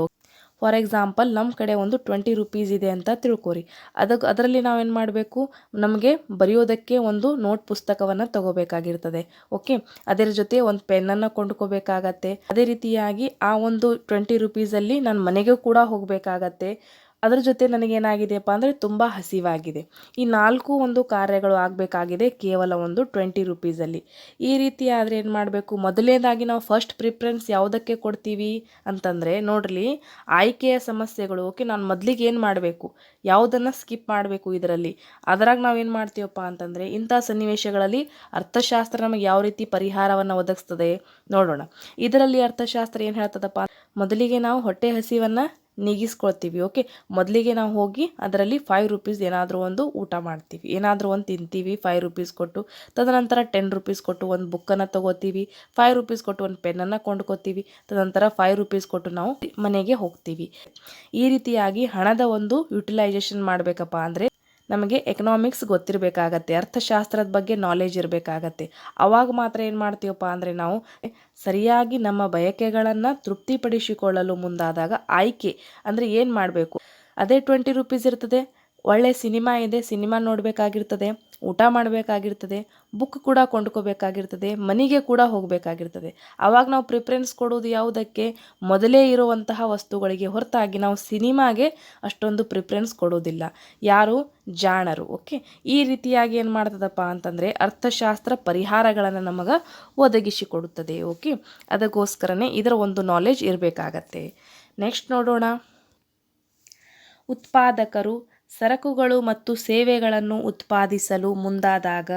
ಫಾರ್ ಎಕ್ಸಾಂಪಲ್ ನಮ್ಮ ಕಡೆ ಒಂದು ಟ್ವೆಂಟಿ ರುಪೀಸ್ ಇದೆ ಅಂತ ತಿಳ್ಕೊರಿ. ಅದಕ್ಕೆ ಅದರಲ್ಲಿ ನಾವೇನು ಮಾಡಬೇಕು? ನಮಗೆ ಬರೆಯೋದಕ್ಕೆ ಒಂದು ನೋಟ್ ಪುಸ್ತಕವನ್ನು ತಗೋಬೇಕಾಗಿರ್ತದೆ. ಓಕೆ ಅದರ ಜೊತೆ ಒಂದು ಪೆನ್ನನ್ನು ಕೊಂಡ್ಕೋಬೇಕಾಗತ್ತೆ. ಅದೇ ರೀತಿಯಾಗಿ ಆ ಒಂದು ಟ್ವೆಂಟಿ ರುಪೀಸಲ್ಲಿ ನಾನು ಮನೆಗೂ ಕೂಡ ಹೋಗಬೇಕಾಗತ್ತೆ. ಅದರ ಜೊತೆ ನನಗೇನಾಗಿದೆಯಪ್ಪ ಅಂದರೆ ತುಂಬ ಹಸಿವಾಗಿದೆ. ಈ ನಾಲ್ಕು ಒಂದು ಕಾರ್ಯಗಳು ಆಗಬೇಕಾಗಿದೆ ಕೇವಲ ಒಂದು ಟ್ವೆಂಟಿ ರುಪೀಸಲ್ಲಿ. ಈ ರೀತಿ ಆದರೆ ಏನು ಮಾಡಬೇಕು? ಮೊದಲನೇದಾಗಿ ನಾವು ಫಸ್ಟ್ ಪ್ರಿಫರೆನ್ಸ್ ಯಾವುದಕ್ಕೆ ಕೊಡ್ತೀವಿ ಅಂತಂದರೆ ನೋಡ್ರಿ, ಆಯ್ಕೆಯ ಸಮಸ್ಯೆಗಳು. ಓಕೆ ನಾನು ಮೊದಲಿಗೆ ಏನು ಮಾಡಬೇಕು? ಯಾವುದನ್ನು ಸ್ಕಿಪ್ ಮಾಡಬೇಕು ಇದರಲ್ಲಿ? ಅದರಾಗ ಏನು ಮಾಡ್ತೀವಪ್ಪ ಅಂತಂದರೆ ಇಂಥ ಸನ್ನಿವೇಶಗಳಲ್ಲಿ ಅರ್ಥಶಾಸ್ತ್ರ ನಮಗೆ ಯಾವ ರೀತಿ ಪರಿಹಾರವನ್ನು ಒದಗಿಸ್ತದೆ ನೋಡೋಣ. ಇದರಲ್ಲಿ ಅರ್ಥಶಾಸ್ತ್ರ ಏನು ಹೇಳ್ತದಪ್ಪ? ಮೊದಲಿಗೆ ನಾವು ಹೊಟ್ಟೆ ಹಸಿವನ್ನು ನೀಗಿಸ್ಕೊಳ್ತೀವಿ. ಓಕೆ, ಮೊದಲಿಗೆ ನಾವು ಹೋಗಿ ಅದರಲ್ಲಿ ಫೈವ್ ರುಪೀಸ್ ಏನಾದರೂ ಒಂದು ಊಟ ಮಾಡ್ತೀವಿ. ಏನಾದರೂ ಒಂದು ತಿಂತೀವಿ ಫೈವ್ ರುಪೀಸ್ ಕೊಟ್ಟು. ತದನಂತರ ಟೆನ್ ರುಪೀಸ್ ಕೊಟ್ಟು ಒಂದು ಬುಕ್ಕನ್ನು ತೊಗೋತೀವಿ. ಫೈವ್ ರುಪೀಸ್ ಕೊಟ್ಟು ಒಂದು ಪೆನ್ನನ್ನು ಕೊಂಡ್ಕೋತೀವಿ. ತದನಂತರ ಫೈವ್ ರುಪೀಸ್ ಕೊಟ್ಟು ನಾವು ಮನೆಗೆ ಹೋಗ್ತೀವಿ. ಈ ರೀತಿಯಾಗಿ ಹಣದ ಒಂದು ಯುಟಿಲೈಸೇಷನ್ ಮಾಡಬೇಕಪ್ಪ ಅಂದರೆ ನಮಗೆ ಎಕನಾಮಿಕ್ಸ್ ಗೊತ್ತಿರಬೇಕಾಗತ್ತೆ, ಅರ್ಥಶಾಸ್ತ್ರದ ಬಗ್ಗೆ ನಾಲೆಜ್ ಇರಬೇಕಾಗತ್ತೆ. ಅವಾಗ ಮಾತ್ರ ಏನು ಮಾಡ್ತೀವಪ್ಪ ಅಂದರೆ ನಾವು ಸರಿಯಾಗಿ ನಮ್ಮ ಬಯಕೆಗಳನ್ನು ತೃಪ್ತಿಪಡಿಸಿಕೊಳ್ಳಲು ಮುಂದಾದಾಗ ಆಯ್ಕೆ ಅಂದರೆ ಏನು ಮಾಡಬೇಕು? ಅದೇ ಟ್ವೆಂಟಿ ರುಪೀಸ್ ಇರ್ತದೆ, ಒಳ್ಳೆ ಸಿನಿಮಾ ಇದೆ ಸಿನಿಮಾ ನೋಡಬೇಕಾಗಿರ್ತದೆ. ಊಟ ಮಾಡಬೇಕಾಗಿರ್ತದೆ ಬುಕ್ ಕೂಡ ಕೊಂಡ್ಕೋಬೇಕಾಗಿರ್ತದೆ, ಮನೆಗೆ ಕೂಡ ಹೋಗಬೇಕಾಗಿರ್ತದೆ. ಆವಾಗ ನಾವು ಪ್ರಿಫರೆನ್ಸ್ ಕೊಡೋದು ಯಾವುದಕ್ಕೆ? ಮೊದಲೇ ಇರುವಂತಹ ವಸ್ತುಗಳಿಗೆ ಹೊರತಾಗಿ ನಾವು ಸಿನಿಮಾಗೆ ಅಷ್ಟೊಂದು ಪ್ರಿಫರೆನ್ಸ್ ಕೊಡೋದಿಲ್ಲ ಯಾರು? ಜಾಣರು ಓಕೆ ಈ ರೀತಿಯಾಗಿ ಏನು ಮಾಡ್ತದಪ್ಪ ಅಂತಂದರೆ ಅರ್ಥಶಾಸ್ತ್ರ ಪರಿಹಾರಗಳನ್ನು ನಮಗೆ ಒದಗಿಸಿಕೊಡುತ್ತದೆ ಓಕೆ ಅದಕ್ಕೋಸ್ಕರನೇ ಇದರ ಒಂದು ನಾಲೆಜ್ ಇರಬೇಕಾಗತ್ತೆ. ನೆಕ್ಸ್ಟ್ ನೋಡೋಣ. ಉತ್ಪಾದಕರು ಸರಕುಗಳು ಮತ್ತು ಸೇವೆಗಳನ್ನು ಉತ್ಪಾದಿಸಲು ಮುಂದಾದಾಗ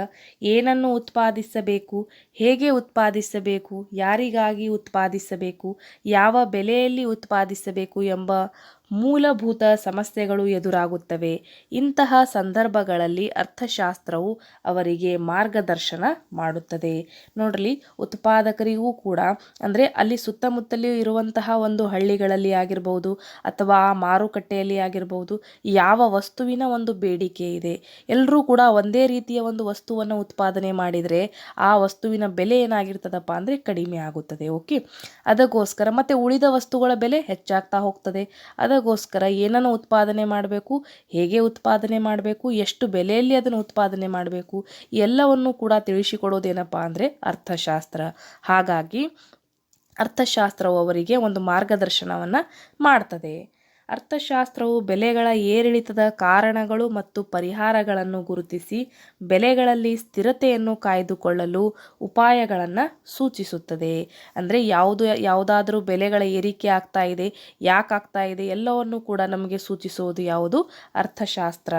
ಏನನ್ನು ಉತ್ಪಾದಿಸಬೇಕು, ಹೇಗೆ ಉತ್ಪಾದಿಸಬೇಕು, ಯಾರಿಗಾಗಿ ಉತ್ಪಾದಿಸಬೇಕು, ಯಾವ ಬೆಲೆಯಲ್ಲಿ ಉತ್ಪಾದಿಸಬೇಕು ಎಂಬ ಮೂಲಭೂತ ಸಮಸ್ಯೆಗಳು ಎದುರಾಗುತ್ತವೆ. ಇಂತಹ ಸಂದರ್ಭಗಳಲ್ಲಿ ಅರ್ಥಶಾಸ್ತ್ರವು ಅವರಿಗೆ ಮಾರ್ಗದರ್ಶನ ಮಾಡುತ್ತದೆ. ನೋಡ್ರಿ, ಉತ್ಪಾದಕರಿಗೂ ಕೂಡ, ಅಂದರೆ ಅಲ್ಲಿ ಸುತ್ತಮುತ್ತಲೂ ಇರುವಂತಹ ಒಂದು ಹಳ್ಳಿಗಳಲ್ಲಿ ಆಗಿರ್ಬೋದು ಅಥವಾ ಆ ಮಾರುಕಟ್ಟೆಯಲ್ಲಿ ಆಗಿರ್ಬೋದು ಯಾವ ವಸ್ತುವಿನ ಒಂದು ಬೇಡಿಕೆ ಇದೆ. ಎಲ್ಲರೂ ಕೂಡ ಒಂದೇ ರೀತಿಯ ಒಂದು ವಸ್ತುವನ್ನು ಉತ್ಪಾದನೆ ಮಾಡಿದರೆ ಆ ವಸ್ತುವಿನ ಬೆಲೆ ಏನಾಗಿರ್ತದಪ್ಪ ಅಂದರೆ ಕಡಿಮೆ ಆಗುತ್ತದೆ. ಓಕೆ? ಅದಕ್ಕೋಸ್ಕರ ಮತ್ತು ಉಳಿದ ವಸ್ತುಗಳ ಬೆಲೆ ಹೆಚ್ಚಾಗ್ತಾ ಹೋಗ್ತದೆ. ಅದ ಅದಕ್ಕೋಸ್ಕರ ಏನನ್ನು ಉತ್ಪಾದನೆ ಮಾಡಬೇಕು, ಹೇಗೆ ಉತ್ಪಾದನೆ ಮಾಡಬೇಕು, ಎಷ್ಟು ಬೆಲೆಯಲ್ಲಿ ಅದನ್ನು ಉತ್ಪಾದನೆ ಮಾಡಬೇಕು, ಎಲ್ಲವನ್ನು ಕೂಡ ತಿಳಿಸಿಕೊಡೋದೇನಪ್ಪ ಅಂದರೆ ಅರ್ಥಶಾಸ್ತ್ರ. ಹಾಗಾಗಿ ಅರ್ಥಶಾಸ್ತ್ರವು ಅವರಿಗೆ ಒಂದು ಮಾರ್ಗದರ್ಶನವನ್ನು ಮಾಡ್ತದೆ. ಅರ್ಥಶಾಸ್ತ್ರವು ಬೆಲೆಗಳ ಏರಿಳಿತದ ಕಾರಣಗಳು ಮತ್ತು ಪರಿಹಾರಗಳನ್ನು ಗುರುತಿಸಿ ಬೆಲೆಗಳಲ್ಲಿ ಸ್ಥಿರತೆಯನ್ನು ಕಾಯ್ದುಕೊಳ್ಳಲು ಉಪಾಯಗಳನ್ನು ಸೂಚಿಸುತ್ತದೆ. ಅಂದರೆ ಯಾವುದು, ಯಾವುದಾದರೂ ಬೆಲೆಗಳ ಏರಿಕೆ ಆಗ್ತಾ ಇದೆ, ಯಾಕೆ ಇದೆ, ಎಲ್ಲವನ್ನು ಕೂಡ ನಮಗೆ ಸೂಚಿಸುವುದು ಯಾವುದು? ಅರ್ಥಶಾಸ್ತ್ರ.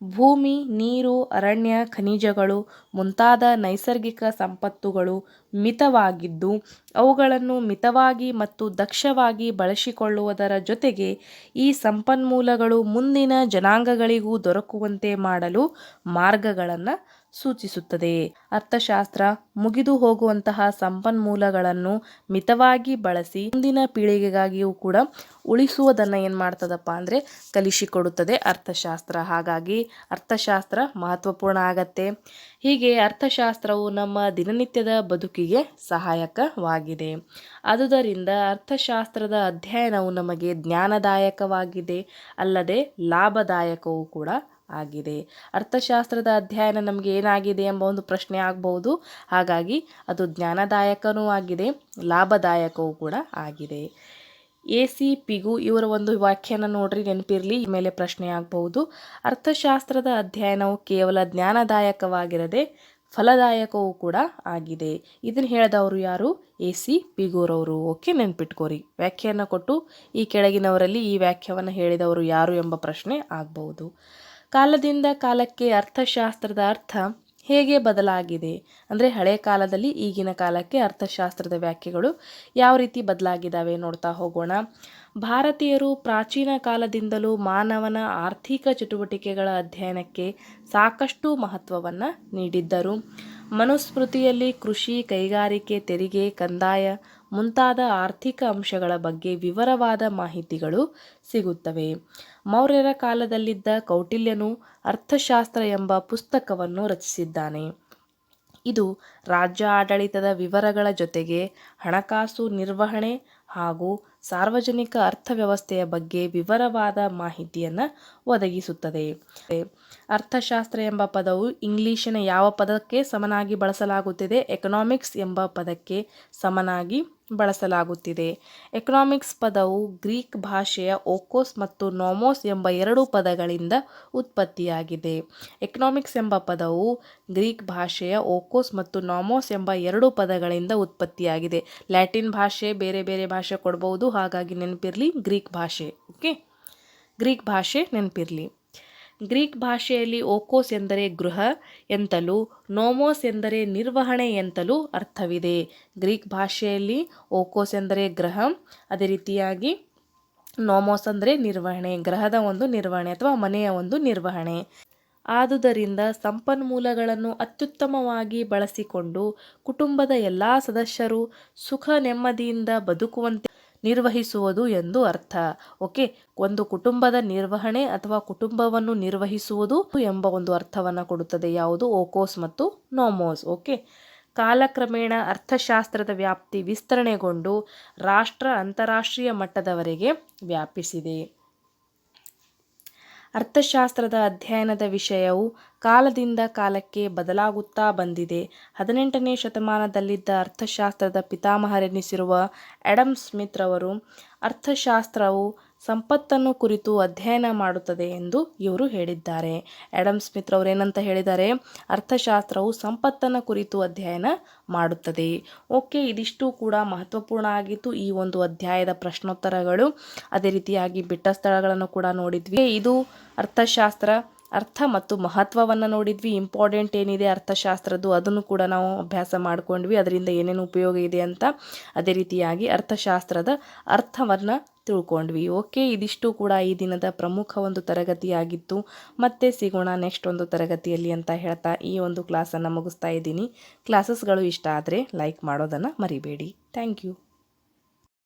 ಭೂಮಿ, ನೀರು, ಅರಣ್ಯ, ಖನಿಜಗಳು ಮುಂತಾದ ನೈಸರ್ಗಿಕ ಸಂಪತ್ತುಗಳು ಮಿತವಾಗಿದ್ದು, ಅವುಗಳನ್ನು ಮಿತವಾಗಿ ಮತ್ತು ದಕ್ಷವಾಗಿ ಬಳಸಿಕೊಳ್ಳುವುದರ ಜೊತೆಗೆ ಈ ಸಂಪನ್ಮೂಲಗಳು ಮುಂದಿನ ಜನಾಂಗಗಳಿಗೂ ದೊರಕುವಂತೆ ಮಾಡಲು ಮಾರ್ಗಗಳನ್ನು ಸೂಚಿಸುತ್ತದೆ. ಅರ್ಥಶಾಸ್ತ್ರ ಮುಗಿದು ಹೋಗುವಂತಹ ಸಂಪನ್ಮೂಲಗಳನ್ನು ಮಿತವಾಗಿ ಬಳಸಿ ಮುಂದಿನ ಪೀಳಿಗೆಗಾಗಿಯೂ ಕೂಡ ಉಳಿಸುವುದನ್ನು ಏನು ಮಾಡ್ತದಪ್ಪ ಅಂದರೆ ಕಲಿಸಿಕೊಡುತ್ತದೆ ಅರ್ಥಶಾಸ್ತ್ರ. ಹಾಗಾಗಿ ಅರ್ಥಶಾಸ್ತ್ರ ಮಹತ್ವಪೂರ್ಣ ಆಗತ್ತೆ. ಹೀಗೆ ಅರ್ಥಶಾಸ್ತ್ರವು ನಮ್ಮ ದಿನನಿತ್ಯದ ಬದುಕಿಗೆ ಸಹಾಯಕವಾಗಿದೆ. ಆದುದರಿಂದ ಅರ್ಥಶಾಸ್ತ್ರದ ಅಧ್ಯಯನವು ನಮಗೆ ಜ್ಞಾನದಾಯಕವಾಗಿದೆ, ಅಲ್ಲದೆ ಲಾಭದಾಯಕವೂ ಕೂಡ ಆಗಿದೆ. ಅರ್ಥಶಾಸ್ತ್ರದ ಅಧ್ಯಯನ ನಮಗೆ ಏನಾಗಿದೆ ಎಂಬ ಒಂದು ಪ್ರಶ್ನೆ ಆಗಬಹುದು ಹಾಗಾಗಿ ಅದು ಜ್ಞಾನದಾಯಕನೂ ಆಗಿದೆ, ಲಾಭದಾಯಕವೂ ಕೂಡ ಆಗಿದೆ. ಎ ಸಿ ಪಿಗು ಇವರ ಒಂದು ವ್ಯಾಖ್ಯಾನ ನೋಡ್ರಿ, ನೆನಪಿರಲಿ ಮೇಲೆ ಪ್ರಶ್ನೆ ಆಗಬಹುದು ಅರ್ಥಶಾಸ್ತ್ರದ ಅಧ್ಯಯನವು ಕೇವಲ ಜ್ಞಾನದಾಯಕವಾಗಿರದೆ ಫಲದಾಯಕವೂ ಕೂಡ ಆಗಿದೆ. ಇದನ್ನು ಹೇಳಿದವರು ಯಾರು? ಎ ಸಿ ಪಿಗೂರವರು. ಓಕೆ, ನೆನ್ಪಿಟ್ಕೋರಿ. ವ್ಯಾಖ್ಯಾನ ಕೊಟ್ಟು ಈ ಕೆಳಗಿನವರಲ್ಲಿ ಈ ವ್ಯಾಖ್ಯಾನವನ್ನು ಹೇಳಿದವರು ಯಾರು ಎಂಬ ಪ್ರಶ್ನೆ ಆಗಬಹುದು ಕಾಲದಿಂದ ಕಾಲಕ್ಕೆ ಅರ್ಥಶಾಸ್ತ್ರದ ಅರ್ಥ ಹೇಗೆ ಬದಲಾಗಿದೆ? ಅಂದರೆ ಹಳೆ ಕಾಲದಲ್ಲಿ ಈಗಿನ ಕಾಲಕ್ಕೆ ಅರ್ಥಶಾಸ್ತ್ರದ ವ್ಯಾಖ್ಯೆಗಳು ಯಾವ ರೀತಿ ಬದಲಾಗಿದ್ದಾವೆ ನೋಡ್ತಾ ಹೋಗೋಣ. ಭಾರತೀಯರು ಪ್ರಾಚೀನ ಕಾಲದಿಂದಲೂ ಮಾನವನ ಆರ್ಥಿಕ ಚಟುವಟಿಕೆಗಳ ಅಧ್ಯಯನಕ್ಕೆ ಸಾಕಷ್ಟು ಮಹತ್ವವನ್ನು ನೀಡಿದ್ದರು. ಮನುಸ್ಮೃತಿಯಲ್ಲಿ ಕೃಷಿ, ಕೈಗಾರಿಕೆ, ತೆರಿಗೆ, ಕಂದಾಯ ಮುಂತಾದ ಆರ್ಥಿಕ ಅಂಶಗಳ ಬಗ್ಗೆ ವಿವರವಾದ ಮಾಹಿತಿಗಳು ಸಿಗುತ್ತವೆ. ಮೌರ್ಯರ ಕಾಲದಲ್ಲಿದ್ದ ಕೌಟಿಲ್ಯನು ಅರ್ಥಶಾಸ್ತ್ರ ಎಂಬ ಪುಸ್ತಕವನ್ನು ರಚಿಸಿದ್ದಾನೆ. ಇದು ರಾಜ್ಯ ಆಡಳಿತದ ವಿವರಗಳ ಜೊತೆಗೆ ಹಣಕಾಸು ನಿರ್ವಹಣೆ ಹಾಗೂ ಸಾರ್ವಜನಿಕ ಅರ್ಥವ್ಯವಸ್ಥೆಯ ಬಗ್ಗೆ ವಿವರವಾದ ಮಾಹಿತಿಯನ್ನು ಒದಗಿಸುತ್ತದೆ. ಅರ್ಥಶಾಸ್ತ್ರ ಎಂಬ ಪದವು ಇಂಗ್ಲಿಶಿನ ಯಾವ ಪದಕ್ಕೆ ಸಮನಾಗಿ ಬಳಸಲಾಗುತ್ತಿದೆ, ಎಕನಾಮಿಕ್ಸ್ ಎಂಬ ಪದಕ್ಕೆ ಸಮನಾಗಿ ಬಳಸಲಾಗುತ್ತಿದೆ. ಎಕನಾಮಿಕ್ಸ್ ಪದವು ಗ್ರೀಕ್ ಭಾಷೆಯ ಓಕೋಸ್ ಮತ್ತು ನೋಮೋಸ್ ಎಂಬ ಎರಡು ಪದಗಳಿಂದ ಉತ್ಪತ್ತಿಯಾಗಿದೆ. ಎಕನಾಮಿಕ್ಸ್ ಎಂಬ ಪದವು ಗ್ರೀಕ್ ಭಾಷೆಯ ಓಕೋಸ್ ಮತ್ತು ನೋಮೋಸ್ ಎಂಬ ಎರಡು ಪದಗಳಿಂದ ಉತ್ಪತ್ತಿಯಾಗಿದೆ. ಲ್ಯಾಟಿನ್ ಭಾಷೆ ಬೇರೆ ಬೇರೆ ಭಾಷೆ ಕೊಡಬಹುದು ಹಾಗಾಗಿ ನೆನಪಿರಲಿ ಗ್ರೀಕ್ ಭಾಷೆ, ಓಕೆ? ಗ್ರೀಕ್ ಭಾಷೆ ನೆನಪಿರಲಿ. ಗ್ರೀಕ್ ಭಾಷೆಯಲ್ಲಿ ಓಕೋಸ್ ಎಂದರೆ ಗೃಹ ಎಂತಲೂ, ನೋಮೋಸ್ ಎಂದರೆ ನಿರ್ವಹಣೆ ಎಂತಲೂ ಅರ್ಥವಿದೆ. ಗ್ರೀಕ್ ಭಾಷೆಯಲ್ಲಿ ಓಕೋಸ್ ಎಂದರೆ ಗ್ರಹ, ಅದೇ ರೀತಿಯಾಗಿ ನೋಮೋಸ್ ಅಂದರೆ ನಿರ್ವಹಣೆ, ಗ್ರಹದ ಒಂದು ನಿರ್ವಹಣೆ ಅಥವಾ ಮನೆಯ ಒಂದು ನಿರ್ವಹಣೆ. ಆದುದರಿಂದ ಸಂಪನ್ಮೂಲಗಳನ್ನು ಅತ್ಯುತ್ತಮವಾಗಿ ಬಳಸಿಕೊಂಡು ಕುಟುಂಬದ ಎಲ್ಲ ಸದಸ್ಯರು ಸುಖ ನೆಮ್ಮದಿಯಿಂದ ಬದುಕುವಂತೆ ನಿರ್ವಹಿಸುವುದು ಎಂದು ಅರ್ಥ. ಓಕೆ, ಒಂದು ಕುಟುಂಬದ ನಿರ್ವಹಣೆ ಅಥವಾ ಕುಟುಂಬವನ್ನು ನಿರ್ವಹಿಸುವುದು ಎಂಬ ಒಂದು ಅರ್ಥವನ್ನು ಕೊಡುತ್ತದೆ. ಯಾವುದು? ಓಕೋಸ್ ಮತ್ತು ನೋಮೋಸ್. ಓಕೆ, ಕಾಲಕ್ರಮೇಣ ಅರ್ಥಶಾಸ್ತ್ರದ ವ್ಯಾಪ್ತಿ ವಿಸ್ತರಣೆಗೊಂಡು ರಾಷ್ಟ್ರ ಅಂತಾರಾಷ್ಟ್ರೀಯ ಮಟ್ಟದವರೆಗೆ ವ್ಯಾಪಿಸಿದೆ. ಅರ್ಥಶಾಸ್ತ್ರದ ಅಧ್ಯಯನದ ವಿಷಯವು ಕಾಲದಿಂದ ಕಾಲಕ್ಕೆ ಬದಲಾಗುತ್ತಾ ಬಂದಿದೆ. ಹದಿನೆಂಟನೇ ಶತಮಾನದಲ್ಲಿದ್ದ ಅರ್ಥಶಾಸ್ತ್ರದ ಪಿತಾಮಹರೆನಿಸಿರುವ ಆ್ಯಡಮ್ ಸ್ಮಿತ್ ರವರು, ಅರ್ಥಶಾಸ್ತ್ರವು ಸಂಪತ್ತನ್ನು ಕುರಿತು ಅಧ್ಯಯನ ಮಾಡುತ್ತದೆ ಎಂದು ಇವರು ಹೇಳಿದ್ದಾರೆ. ಆ್ಯಡಮ್ ಸ್ಮಿತ್ ಏನಂತ ಹೇಳಿದ್ದಾರೆ? ಅರ್ಥಶಾಸ್ತ್ರವು ಸಂಪತ್ತನ್ನು ಕುರಿತು ಅಧ್ಯಯನ ಮಾಡುತ್ತದೆ. ಓಕೆ, ಇದಿಷ್ಟು ಕೂಡ ಮಹತ್ವಪೂರ್ಣ ಆಗಿತ್ತು ಈ ಒಂದು ಅಧ್ಯಾಯದ ಪ್ರಶ್ನೋತ್ತರಗಳು. ಅದೇ ರೀತಿಯಾಗಿ ಬಿಟ್ಟ ಸ್ಥಳಗಳನ್ನು ಕೂಡ ನೋಡಿದ್ವಿ. ಇದು ಅರ್ಥಶಾಸ್ತ್ರ ಅರ್ಥ ಮತ್ತು ಮಹತ್ವವನ್ನು ನೋಡಿದ್ವಿ. ಇಂಪಾರ್ಟೆಂಟ್ ಏನಿದೆ ಅರ್ಥಶಾಸ್ತ್ರದ್ದು ಅದನ್ನು ಕೂಡ ನಾವು ಅಭ್ಯಾಸ ಮಾಡ್ಕೊಂಡ್ವಿ. ಅದರಿಂದ ಏನೇನು ಉಪಯೋಗ ಇದೆ ಅಂತ ಅದೇ ರೀತಿಯಾಗಿ ಅರ್ಥಶಾಸ್ತ್ರದ ಅರ್ಥವನ್ನು ತಿಳ್ಕೊಂಡ್ವಿ. ಓಕೆ ಇದಿಷ್ಟು ಕೂಡ ಈ ದಿನದ ಪ್ರಮುಖ ಒಂದು ತರಗತಿಯಾಗಿತ್ತು. ಮತ್ತೆ ಸಿಗೋಣ ನೆಕ್ಸ್ಟ್ ಒಂದು ತರಗತಿಯಲ್ಲಿ ಅಂತ ಹೇಳ್ತಾ ಈ ಒಂದು ಕ್ಲಾಸನ್ನು ಮುಗಿಸ್ತಾ ಇದ್ದೀನಿ. ಕ್ಲಾಸಸ್ಗಳು ಇಷ್ಟ ಆದರೆ ಲೈಕ್ ಮಾಡೋದನ್ನು ಮರಿಬೇಡಿ. Thank you